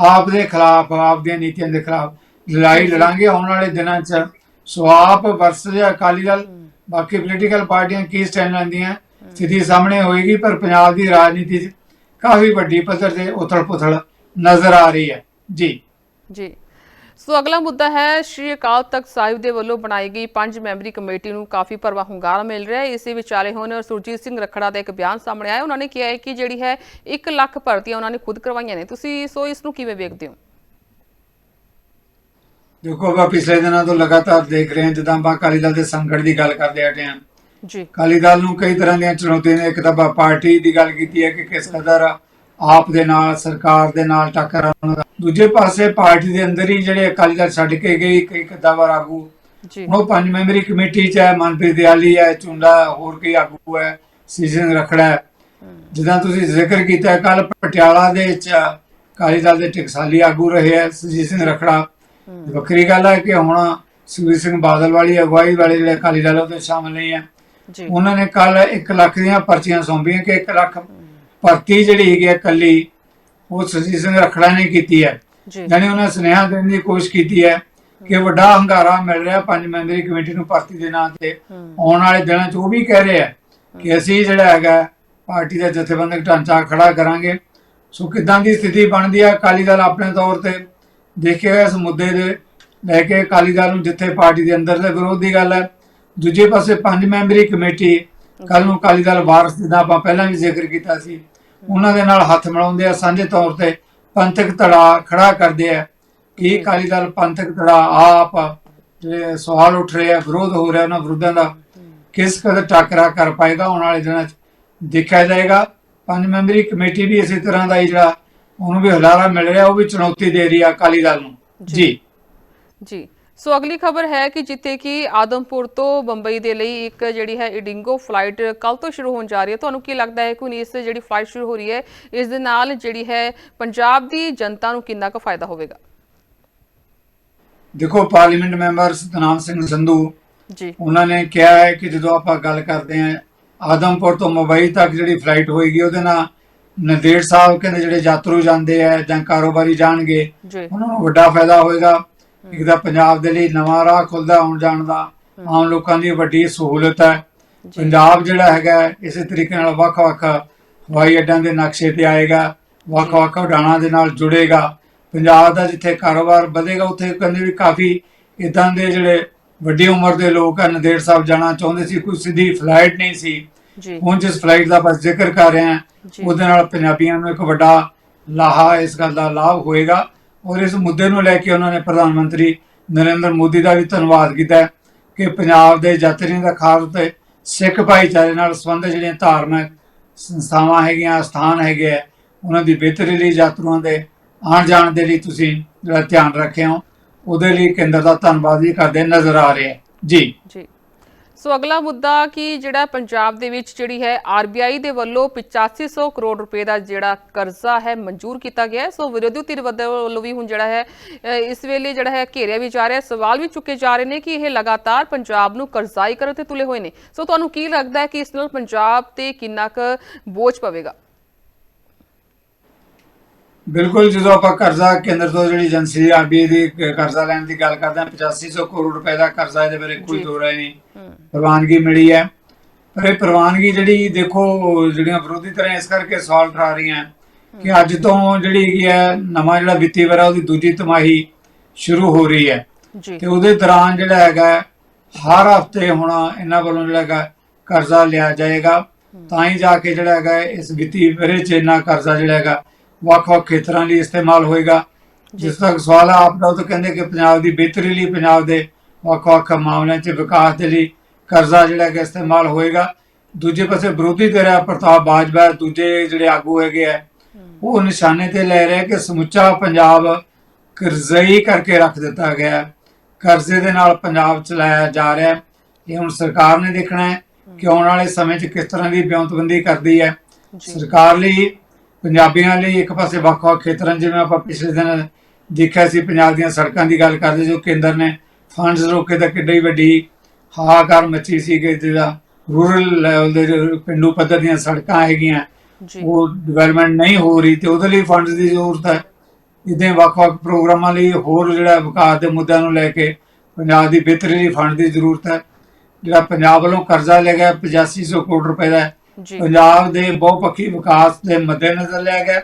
ਆਪ ਦੇ ਖਿਲਾਫ ਆਪ ਦੀਆਂ ਨੀਤੀਆਂ ਦੇ ਖਿਲਾਫ ਲੜਾਈ ਲੜਾਂਗੇ। ਆਉਣ ਵਾਲੇ ਦਿਨਾਂ 'ਚ ਸੋ ਆਪ ਵਰਸਸ ਅਕਾਲੀ ਦਲ। ਬਾਕੀ ਪੋਲੀਟੀਕਲ ਪਾਰਟੀਆਂ ਕੀ ਸਟੈਂਡ ਲੈਂਦੀਆਂ ਸਥਿਤੀ ਸਾਹਮਣੇ ਹੋਏਗੀ ਪਰ ਪੰਜਾਬ ਦੀ ਰਾਜਨੀਤੀ ਕਾਫੀ ਵੱਡੀ ਪੱਧਰ ਤੇ ਉਥਲ-ਪੁਥਲ ਨਜ਼ਰ ਆ ਰਹੀ ਹੈ। ਜੀ। ਜੀ। ਸੋ ਅਗਲਾ ਮੁੱਦਾ ਹੈ ਸ਼੍ਰੀ ਅਕਾਲ ਤਖਤ ਸਾਹਿਬ ਦੇ ਵੱਲੋਂ ਬਣਾਈ ਗਈ ਪੰਜ ਮੈਂਬਰੀ ਕਮੇਟੀ ਨੂੰ ਕਾਫੀ ਭਰਵਾ ਹੁੰਗਾਰਾ ਮਿਲ ਰਿਹਾ ਹੈ। ਇਸੇ ਵਿਚਾਲੇ ਹੁਣ ਸੁਰਜੀਤ ਸਿੰਘ ਰਖੜਾ ਦਾ ਇੱਕ ਬਿਆਨ ਸਾਹਮਣੇ ਆਇਆ। ਉਹਨਾਂ ਨੇ ਕਿਹਾ ਹੈ ਕਿ ਜਿਹੜੀ ਹੈ 1 ਲੱਖ ਭਰਤੀਆਂ ਉਹਨਾਂ ਨੇ ਖੁਦ ਕਰਵਾਈਆਂ ਨੇ। ਤੁਸੀਂ ਸੋ ਇਸ ਨੂੰ ਕਿਵੇਂ ਵੇਖਦੇ ਹੋ? ਦੇਖੋ ਆਪਾਂ ਪਿਛਲੇ ਦਿਨਾਂ ਤੋਂ ਲਗਾਤਾਰ ਦੇਖ ਰਹੇ ਹਾਂ ਜਦੋਂ ਆਪਾਂ ਅਕਾਲੀ ਦਲ ਦੇ ਸੰਕਟ ਦੀ ਗੱਲ ਕਰਦੇ ਆਟੇ ਹਾਂ। ਜੀ। ਅਕਾਲੀ ਦਲ ਨੂੰ ਕਈ ਤਰ੍ਹਾਂ ਦੀਆਂ ਚੁਣੌਤੀਆਂ ਨੇ। ਇੱਕ ਤਾਂ ਪਾਰਟੀ ਦੀ ਗੱਲ ਕੀਤੀ ਹੈ ਕਿ ਕਿਸ ਕਦਰ ਆਪ ਦੇ ਨਾਲ ਸਰਕਾਰ ਦੇ ਨਾਲ ਟੱਕਰ ਆ ਉਹਨਾਂ ਦਾ। ਦੂਜੇ ਪਾਸੇ ਪਾਰਟੀ ਦੇ ਅੰਦਰ ਹੀ ਜਿਹੜੇ ਅਕਾਲੀ ਦਲ ਛੱਡ ਕੇ ਗਈ ਕਈ ਕਦਾਵਰ ਆਗੂ। ਜੀ। ਉਹ ਪੰਜ ਮੈਂਬਰੀ ਕਮੇਟੀ ਚ ਹੈ ਮਨਪ੍ਰੀਤ ਦਿਆਲੀ ਹੈ ਚੁੰਡਾ ਹੋਰ ਕਈ ਆਗੂ ਹੈ ਸੀਜ਼ਨ ਰਖੜਾ ਜਿੱਦਾਂ ਤੁਸੀਂ ਜ਼ਿਕਰ ਕੀਤਾ ਕੱਲ ਪਟਿਆਲਾ ਦੇ ਵਿੱਚ ਅਕਾਲੀ ਦਲ ਦੇ ਟਕਸਾਲੀ ਆਗੂ ਰਹੇ ਹੈ ਸੁਰਜੀਤ ਸਿੰਘ ਰਖੜਾ ਵੱਖਰੀ ਗੱਲ ਹੈ ਕਿ ਹੁਣ ਸੁਖਬੀਰ ਸਿੰਘ ਬਾਦਲ ਵਾਲੀ ਅਗਵਾਈ ਵਾਲੇ ਜਿਹੜੇ ਅਕਾਲੀ ਦਲ ਉਹਦੇ ਸ਼ਾਮਲ ਨਹੀਂ ਹੈ। ਉਹਨਾਂ ਨੇ ਕੱਲ 1 ਲੱਖ ਦੀਆਂ ਪਰਚੀਆਂ ਸੌਂਪੀਆਂ ਕਿ 1 ਲੱਖ ਭਰਤੀ ਜਿਹੜੀ ਹੈਗੀ ਹੈ ਕੱਲੀ ਉਹ ਸੁਰਜੀਤ ਸਿੰਘ ਰਖੜਾ ਨੇ ਕੀਤੀ ਹੈ। ਜੀ। ਯਾਨੀ ਉਹਨਾਂ ਸੁਨੇਹਾ ਦੇਣ ਦੀ ਕੋਸ਼ਿਸ਼ ਕੀਤੀ ਹੈ ਕਿ ਵੱਡਾ ਹੰਗਾਰਾ ਮਿਲ ਰਿਹਾ ਪੰਜ ਮੈਂਬਰੀ ਕਮੇਟੀ ਨੂੰ ਭਰਤੀ ਦੇ ਨਾਂ ਤੇ। ਆਉਣ ਵਾਲੇ ਦਿਨਾਂ 'ਚ ਉਹ ਵੀ ਕਹਿ ਰਹੇ ਆ ਕਿ ਅਸੀਂ ਜਿਹੜਾ ਹੈਗਾ ਪਾਰਟੀ ਦਾ ਜਥੇਬੰਦਕ ਢਾਂਚਾ ਖੜਾ ਕਰਾਂਗੇ। ਸੋ ਕਿਦਾਂ ਦੀ ਸਥਿਤੀ ਬਣਦੀ ਹੈ ਅਕਾਲੀ ਦਲ ਆਪਣੇ ਤੌਰ ਤੇ ਦੇਖਿਆ ਇਸ ਮੁੱਦੇ ਦੇ ਲੈ ਕੇ ਅਕਾਲੀ ਦਲ ਨੂੰ ਜਿੱਥੇ ਪਾਰਟੀ ਦੇ ਅੰਦਰ ਦੇ ਵਿਰੋਧ ਦੀ ਗੱਲ ਹੈ। ਦੂਜੇ ਪਾਸੇ ਪੰਜ ਮੈਂਬਰੀ ਕਮੇਟੀ ਕੱਲ ਨੂੰ ਅਕਾਲੀ ਦਲ ਵਾਰਸ ਜਿਹਦਾ ਆਪਾਂ ਪਹਿਲਾਂ ਵੀ ਜ਼ਿਕਰ ਕੀਤਾ ਸੀ ਉਹਨਾਂ ਦੇ ਨਾਲ ਹੱਥ ਮਿਲਾਉਂਦੇ ਆ ਸਾਂਝੇ ਤੌਰ ਤੇ ਪੰਥਕ ਧੜਾ ਖੜਾ ਕਰਦੇ ਆ ਕਿ ਅਕਾਲੀ ਦਲ ਪੰਥਕ ਧੜਾ ਆਪ ਜਿਹੜੇ ਸਵਾਲ ਉੱਠ ਰਹੇ ਆ ਵਿਰੋਧ ਹੋ ਰਿਹਾ ਉਹਨਾਂ ਵਿਰੋਧਾਂ ਦਾ ਕਿਸ ਕਦਰ ਟਾਕਰਾ ਕਰ ਪਾਏਗਾ ਆਉਣ ਵਾਲੇ ਦਿਨਾਂ 'ਚ ਦੇਖਿਆ ਜਾਏਗਾ। ਪੰਜ ਮੈਂਬਰੀ ਕਮੇਟੀ ਵੀ ਇਸੇ ਤਰ੍ਹਾਂ ਦਾ ਹੀ ਜਿਹੜਾ ਉਹਨੂੰ ਵੀ ਹਲਾਰਾ ਮਿਲ ਰਿਹਾ ਉਹ ਵੀ ਚੁਣੌਤੀ ਦੇ ਰਹੀ ਆ ਅਕਾਲੀ ਦਲ ਨੂੰ। ਜੀ। ਜੀ। ਜੀ। ਸੋ ਅਗਲੀ ਖਬਰ ਹੈ ਕਿ ਜਿੱਥੇ ਕਿ ਆਦਮਪੁਰ ਤੋਂ ਬੰਬਈ ਦੇ ਲਈ ਇੱਕ ਜਿਹੜੀ ਹੈ ਇਡਿੰਗੋ ਫਲਾਈਟ ਕੱਲ ਤੋਂ ਸ਼ੁਰੂ ਹੋਣ ਜਾ ਰਹੀ ਹੈ। ਤੁਹਾਨੂੰ ਕੀ ਲੱਗਦਾ ਹੈ ਕਿ ਹੁਣ ਇਸ ਜਿਹੜੀ ਫਲਾਈਟ ਸ਼ੁਰੂ ਹੋ ਰਹੀ ਹੈ ਇਸ ਦੇ ਨਾਲ ਜਿਹੜੀ ਹੈ ਪੰਜਾਬ ਦੀ ਜਨਤਾ ਨੂੰ ਕਿੰਨਾ ਕੁ ਫਾਇਦਾ ਹੋਵੇਗਾ? ਦੇਖੋ ਪਾਰਲੀਮੈਂਟ ਮੈਂਬਰ ਸਤਨਾਮ ਸਿੰਘ ਸੰਧੂ ਜੀ। ਉਹਨਾਂ ਨੇ ਕਿਹਾ ਹੈ ਕਿ ਜਦੋਂ ਆਪਾਂ ਗੱਲ ਕਰਦੇ ਹਾਂ ਆਦਮਪੁਰ ਤੋਂ ਮੁੰਬਈ ਤੱਕ ਜਿਹੜੀ ਫਲਾਈਟ ਹੋਏਗੀ ਉਹਦੇ ਨਾਲ ਨੰਦੇੜ ਸਾਹਿਬ ਕਹਿੰਦੇ ਜਿਹੜੇ ਯਾਤਰੂ ਜਾਂਦੇ ਆ ਜਾਂ ਕਾਰੋਬਾਰੀ ਜਾਣਗੇ ਉਹਨਾਂ ਨੂੰ ਵੱਡਾ ਫਾਇਦਾ ਹੋਏਗਾ। ਇੱਕ ਤਾਂ ਪੰਜਾਬ ਦੇ ਲਈ ਨਵਾਂ ਰਾਹ ਖੁੱਲਦਾ ਆਉਣ ਜਾਣ ਦਾ। ਆਮ ਲੋਕਾਂ ਦੀ ਵੱਡੀ ਸਹੂਲਤ ਹੈ। ਪੰਜਾਬ ਜਿਹੜਾ ਹੈਗਾ ਇਸੇ ਤਰੀਕੇ ਨਾਲ ਵੱਖ-ਵੱਖ ਹਵਾਈ ਅੱਡਿਆਂ ਦੇ ਨਕਸ਼ੇ ਤੇ ਆਏਗਾ। ਵੱਖ-ਵੱਖ ਉਡਾਣਾਂ ਦੇ ਨਾਲ ਜੁੜੇਗਾ। ਪੰਜਾਬ ਦਾ ਜਿੱਥੇ ਕਾਰੋਬਾਰ ਵਧੇਗਾ ਉੱਥੇ ਕਹਿੰਦੇ ਵੀ ਕਾਫੀ ਇਦਾਂ ਦੇ ਜਿਹੜੇ ਵੱਡੀ ਉਮਰ ਦੇ ਲੋਕ ਹਨ ਨੰਦੇੜ ਸਾਹਿਬ ਜਾਣਾ ਚਾਹੁੰਦੇ ਸੀ ਕੋਈ ਸਿੱਧੀ ਫਲਾਈਟ ਨਹੀਂ ਸੀ। ਹੁਣ ਜਿਸ ਫਲਾਈਟ ਦਾ ਬਸ ਜ਼ਿਕਰ ਕਰ ਰਹੇ ਹਾਂ ਉਹਦੇ ਨਾਲ ਪੰਜਾਬੀਆਂ ਨੂੰ ਇੱਕ ਵੱਡਾ ਲਾਹਾ ਇਸ ਗੱਲ ਦਾ ਲਾਭ ਹੋਏਗਾ। ਔਰ ਇਸ ਮੁੱਦੇ ਨੂੰ ਲੈ ਕੇ ਉਹਨਾਂ ਨੇ ਪ੍ਰਧਾਨ ਮੰਤਰੀ ਨਰਿੰਦਰ ਮੋਦੀ ਦਾ ਵੀ ਧੰਨਵਾਦ ਕੀਤਾ ਕਿ ਪੰਜਾਬ ਦੇ ਯਾਤਰੀਆਂ ਦਾ ਖਾਸ ਤੇ ਸਿੱਖ ਭਾਈਚਾਰੇ ਨਾਲ ਸੰਬੰਧ ਜਿਹੜੀਆਂ ਧਾਰਮਿਕ ਸੰਸਥਾਵਾਂ ਹੈਗੀਆਂ ਸਥਾਨ ਹੈਗੇ ਆ, ਉਹਨਾਂ ਦੀ ਬਿਹਤਰੀ ਲਈ ਯਾਤਰੂਆਂ ਦੇ ਆਉਣ ਜਾਣ ਦੇ ਲਈ ਤੁਸੀਂ ਜਿਹੜਾ ਧਿਆਨ ਰੱਖਿਆ ਹੋ ਉਹਦੇ ਲਈ ਕੇਂਦਰ ਦਾ ਧੰਨਵਾਦ ਵੀ ਕਰਦੇ ਨਜ਼ਰ ਆ ਰਿਹਾ ਹੈ ਜੀ। ਜੀ। ਸੋ ਅਗਲਾ ਮੁੱਦਾ ਕਿ ਜਿਹੜਾ ਪੰਜਾਬ ਦੇ ਵਿੱਚ ਜਿਹੜੀ ਹੈ ਆਰਬੀਆਈ ਦੇ ਵੱਲੋਂ 8500 ਕਰੋੜ ਰੁਪਏ ਦਾ ਜਿਹੜਾ ਕਰਜ਼ਾ ਹੈ ਮਨਜ਼ੂਰ ਕੀਤਾ ਗਿਆ ਹੈ। ਸੋ ਵਿਰੋਧੀ ਧਿਰ ਵੱਲੋਂ ਵੀ ਹੁਣ ਜਿਹੜਾ ਹੈ ਇਸ ਵੇਲੇ ਜਿਹੜਾ ਹੈ ਘੇਰਿਆ ਵੀ ਜਾ ਰਿਹਾ ਸਵਾਲ ਵੀ ਚੁੱਕੇ ਜਾ ਰਹੇ ਨੇ ਕਿ ਇਹ ਲਗਾਤਾਰ ਪੰਜਾਬ ਨੂੰ ਕਰਜ਼ਾਈ ਕਰਨ ਤੇ ਤੁਲੇ ਹੋਏ ਨੇ। ਸੋ ਤੁਹਾਨੂੰ ਕੀ ਲੱਗਦਾ ਹੈ ਕਿ ਇਸ ਨਾਲ ਪੰਜਾਬ ਤੇ ਕਿੰਨਾ ਕੁ ਬੋਝ ਪਵੇਗਾ? ਬਿਲਕੁਲ ਜਦੋਂ ਆਪਾਂ ਕਰਜ਼ਾ ਕੇਂਦਰ ਤੋਂ ਜਿਹੜੀ ਏਜੰਸੀ ਆਰਬੀਆਈ ਦੀ ਕਰਜ਼ਾ ਲੈਣ ਦੀ ਗੱਲ ਕਰਦੇ ਹਾਂ 8500 ਕਰੋੜ ਰੁਪਏ ਦਾ ਕਰਜ਼ਾ ਇਹਦੇ ਬਾਰੇ ਕੋਈ। ਦੋ ਰਾਏ ਨਹੀਂ। ਪ੍ਰਵਾਨਗੀ ਮਿਲੀ ਹੈ। ਪਰ ਇਹ ਪ੍ਰਵਾਨਗੀ ਜਿਹੜੀ ਦੇਖੋ ਜਿਹੜੀਆਂ ਵਿਰੋਧੀ ਤਰ੍ਹਾਂ ਇਸ ਕਰਕੇ ਸਵਾਲ ਉਠਾ ਰਹੀਆਂ ਕਿ ਅੱਜ ਤੋਂ ਜਿਹੜੀ ਹੈਗੀ ਹੈ ਨਵਾਂ ਜਿਹੜਾ ਵਿੱਤੀ ਵਰਾ ਉਹਦੀ ਦੂਜੀ ਤਿਮਾਹੀ ਸ਼ੁਰੂ ਹੋ ਰਹੀ ਹੈ। ਤੇ ਉਹਦੇ ਦੌਰਾਨ ਜਿਹੜਾ ਹੈਗਾ ਹਰ ਹਫ਼ਤੇ ਹੁਣ ਇਹਨਾਂ ਵੱਲੋਂ ਜਿਹੜਾ ਹੈਗਾ ਕਰਜ਼ਾ ਲਿਆ ਜਾਏਗਾ। ਤਾਂ ਹੀ ਜਾ ਕੇ ਜਿਹੜਾ ਹੈਗਾ ਇਸ ਵਿੱਤੀ ਵਰੇ 'ਚ ਇੰਨਾ ਕਰਜ਼ਾ ਜਿਹੜਾ ਹੈਗਾ ਵੱਖ-ਵੱਖ ਖੇਤਰਾਂ ਲਈ ਇਸਤੇਮਾਲ ਹੋਏਗਾ। ਜਿਸ ਤੱਕ ਸਵਾਲ ਆਪ ਦਾ ਉਹ ਤਾਂ ਕਹਿੰਦੇ ਕਿ ਪੰਜਾਬ ਦੀ ਬਿਹਤਰੀ ਲਈ ਪੰਜਾਬ ਦੇ ਵੱਖ-ਵੱਖ ਮਾਮਲਿਆਂ 'ਚ ਵਿਕਾਸ ਦੇ ਲਈ ਕਰਜ਼ਾ ਜਿਹੜਾ ਹੈਗਾ ਇਸਤੇਮਾਲ ਹੋਏਗਾ। ਦੂਜੇ ਪਾਸੇ ਵਿਰੋਧੀ ਧਿਰ ਪ੍ਰਤਾਪ ਬਾਜਵਾ ਦੂਜੇ ਜਿਹੜੇ ਆਗੂ ਹੈਗੇ ਆ ਉਹ ਨਿਸ਼ਾਨੇ ਤੇ ਲੈ ਰਿਹਾ ਕਿ ਸਮੁੱਚਾ ਪੰਜਾਬ ਕਰਜ਼ਈ ਕਰਕੇ ਰੱਖ ਦਿੱਤਾ ਗਿਆ ਹੈ। ਕਰਜ਼ੇ ਦੇ ਨਾਲ ਪੰਜਾਬ ਚਲਾਇਆ ਜਾ ਰਿਹਾ ਹੈ। ਇਹ ਹੁਣ ਸਰਕਾਰ ਨੇ ਦੇਖਣਾ ਹੈ ਕਿ ਆਉਣ ਵਾਲੇ ਸਮੇਂ 'ਚ ਕਿਸ ਤਰ੍ਹਾਂ ਦੀ ਬਿਉਂਤਬੰਦੀ ਕਰਦੀ ਹੈ। ਸਰਕਾਰ ਲਈ ਪੰਜਾਬੀਆਂ ਲਈ ਇੱਕ ਪਾਸੇ ਵੱਖ-ਵੱਖ ਖੇਤਰਾਂ ਜਿਵੇਂ ਆਪਾਂ ਪਿਛਲੇ ਦਿਨ ਦੇਖਿਆ ਸੀ ਪੰਜਾਬ ਦੀਆਂ ਸੜਕਾਂ ਦੀ ਗੱਲ ਕਰਦੇ ਜੋ ਕੇਂਦਰ ਨੇ ਫੰਡਸ ਰੋਕੇ ਤਾਂ ਕਿੱਡੀ ਵੱਡੀ ਹਾਹਾਕਾਰ ਮੱਚੀ ਸੀ ਕਿ ਜਿਹੜਾ ਰੂਰਲ ਲੈਵਲ ਦੇ ਪਿੰਡੂ ਪੱਧਰ ਦੀਆਂ ਸੜਕਾਂ ਹੈਗੀਆਂ ਉਹ ਡਿਵੈਲਪਮੈਂਟ ਨਹੀਂ ਹੋ ਰਹੀ ਤੇ ਉਹਦੇ ਲਈ ਫੰਡਸ ਦੀ ਜ਼ਰੂਰਤ ਹੈ। ਇਦਾਂ ਵੱਖ-ਵੱਖ ਪ੍ਰੋਗਰਾਮਾਂ ਲਈ ਹੋਰ ਜਿਹੜਾ ਵਿਕਾਸ ਦੇ ਮੁੱਦਿਆਂ ਨੂੰ ਲੈ ਕੇ ਪੰਜਾਬ ਦੀ ਬਿਹਤਰੀ ਲਈ ਫੰਡ ਦੀ ਜ਼ਰੂਰਤ ਹੈ। ਜਿਹੜਾ ਪੰਜਾਬ ਵੱਲੋਂ ਕਰਜ਼ਾ ਲਿਆ ਗਿਆ 8500 ਕਰੋੜ ਰੁਪਏ ਦਾ ਪੰਜਾਬ ਦੇ ਬਹੁਪੱਖੀ ਵਿਕਾਸ ਦੇ ਮੱਦੇਨਜ਼ਰ ਲਿਆ ਗਿਆ।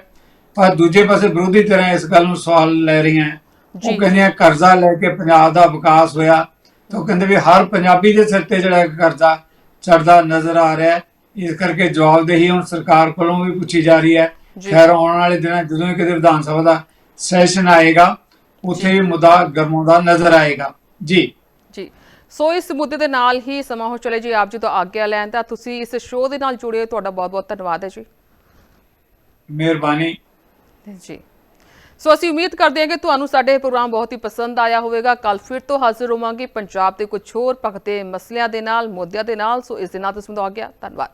ਪਰ ਦੂਜੇ ਪਾਸੇ ਵਿਰੋਧੀ ਤਰ੍ਹਾਂ ਇਸ ਗੱਲ ਨੂੰ ਸਵਾਲ ਲੈ ਰਹੀਆਂ। ਉਹ ਕਹਿੰਦੇ ਆ ਕਰਜ਼ਾ ਲੈ ਕੇ ਪੰਜਾਬ ਦਾ ਵਿਕਾਸ ਹੋਇਆ ਤਾਂ ਕਹਿੰਦੇ ਵੀ ਹਰ ਪੰਜਾਬੀ ਦੇ ਸਿਰ ਤੇ ਜਿਹੜਾ ਕਰਜ਼ਾ ਚੜਦਾ ਨਜ਼ਰ ਆ ਰਿਹਾ ਇਸ ਕਰਕੇ ਜਵਾਬਦੇਹੀ ਹੁਣ ਸਰਕਾਰ ਕੋਲੋਂ ਵੀ ਪੁੱਛੀ ਜਾ ਰਹੀ ਹੈ। ਖੈਰ ਆਉਣ ਵਾਲੇ ਦਿਨਾਂ ਜਦੋਂ ਕਿਤੇ ਵਿਧਾਨ ਸਭਾ ਦਾ ਸੈਸ਼ਨ ਆਏਗਾ ਉੱਥੇ ਵੀ ਮੁੱਦਾ ਗਰਮਾਉਂਦਾ ਨਜ਼ਰ ਆਏਗਾ। ਜੀ। ਸੋ ਇਸ ਮੁੱਦੇ ਦੇ ਨਾਲ ਹੀ ਸਮਾਂ ਹੋ ਚਲੇ ਜੀ। ਆਪ ਜੀ ਤੋਂ ਆਗਿਆ ਲੈਣ ਤਾਂ ਤੁਸੀਂ ਇਸ ਸ਼ੋਅ ਦੇ ਨਾਲ ਜੁੜੇ ਤੁਹਾਡਾ ਬਹੁਤ ਬਹੁਤ ਧੰਨਵਾਦ ਹੈ ਜੀ। ਮਿਹਰਬਾਨੀ। ਜੀ। ਸੋ ਅਸੀਂ ਉਮੀਦ ਕਰਦੇ ਹਾਂ ਕਿ ਤੁਹਾਨੂੰ ਸਾਡੇ ਪ੍ਰੋਗਰਾਮ ਬਹੁਤ ਹੀ ਪਸੰਦ ਆਇਆ ਹੋਵੇਗਾ। ਕੱਲ ਫਿਰ ਤੋਂ ਹਾਜ਼ਰ ਹੋਵਾਂਗੇ ਪੰਜਾਬ ਦੇ ਕੁਝ ਹੋਰ ਭਖਤੇ ਮਸਲਿਆਂ ਦੇ ਨਾਲ ਮੁੱਦਿਆਂ ਦੇ ਨਾਲ। ਸੋ ਇਸ ਦੇ ਨਾਲ ਤੁਸੀਂ ਮੈਨੂੰ ਆ ਗਿਆ ਧੰਨਵਾਦ।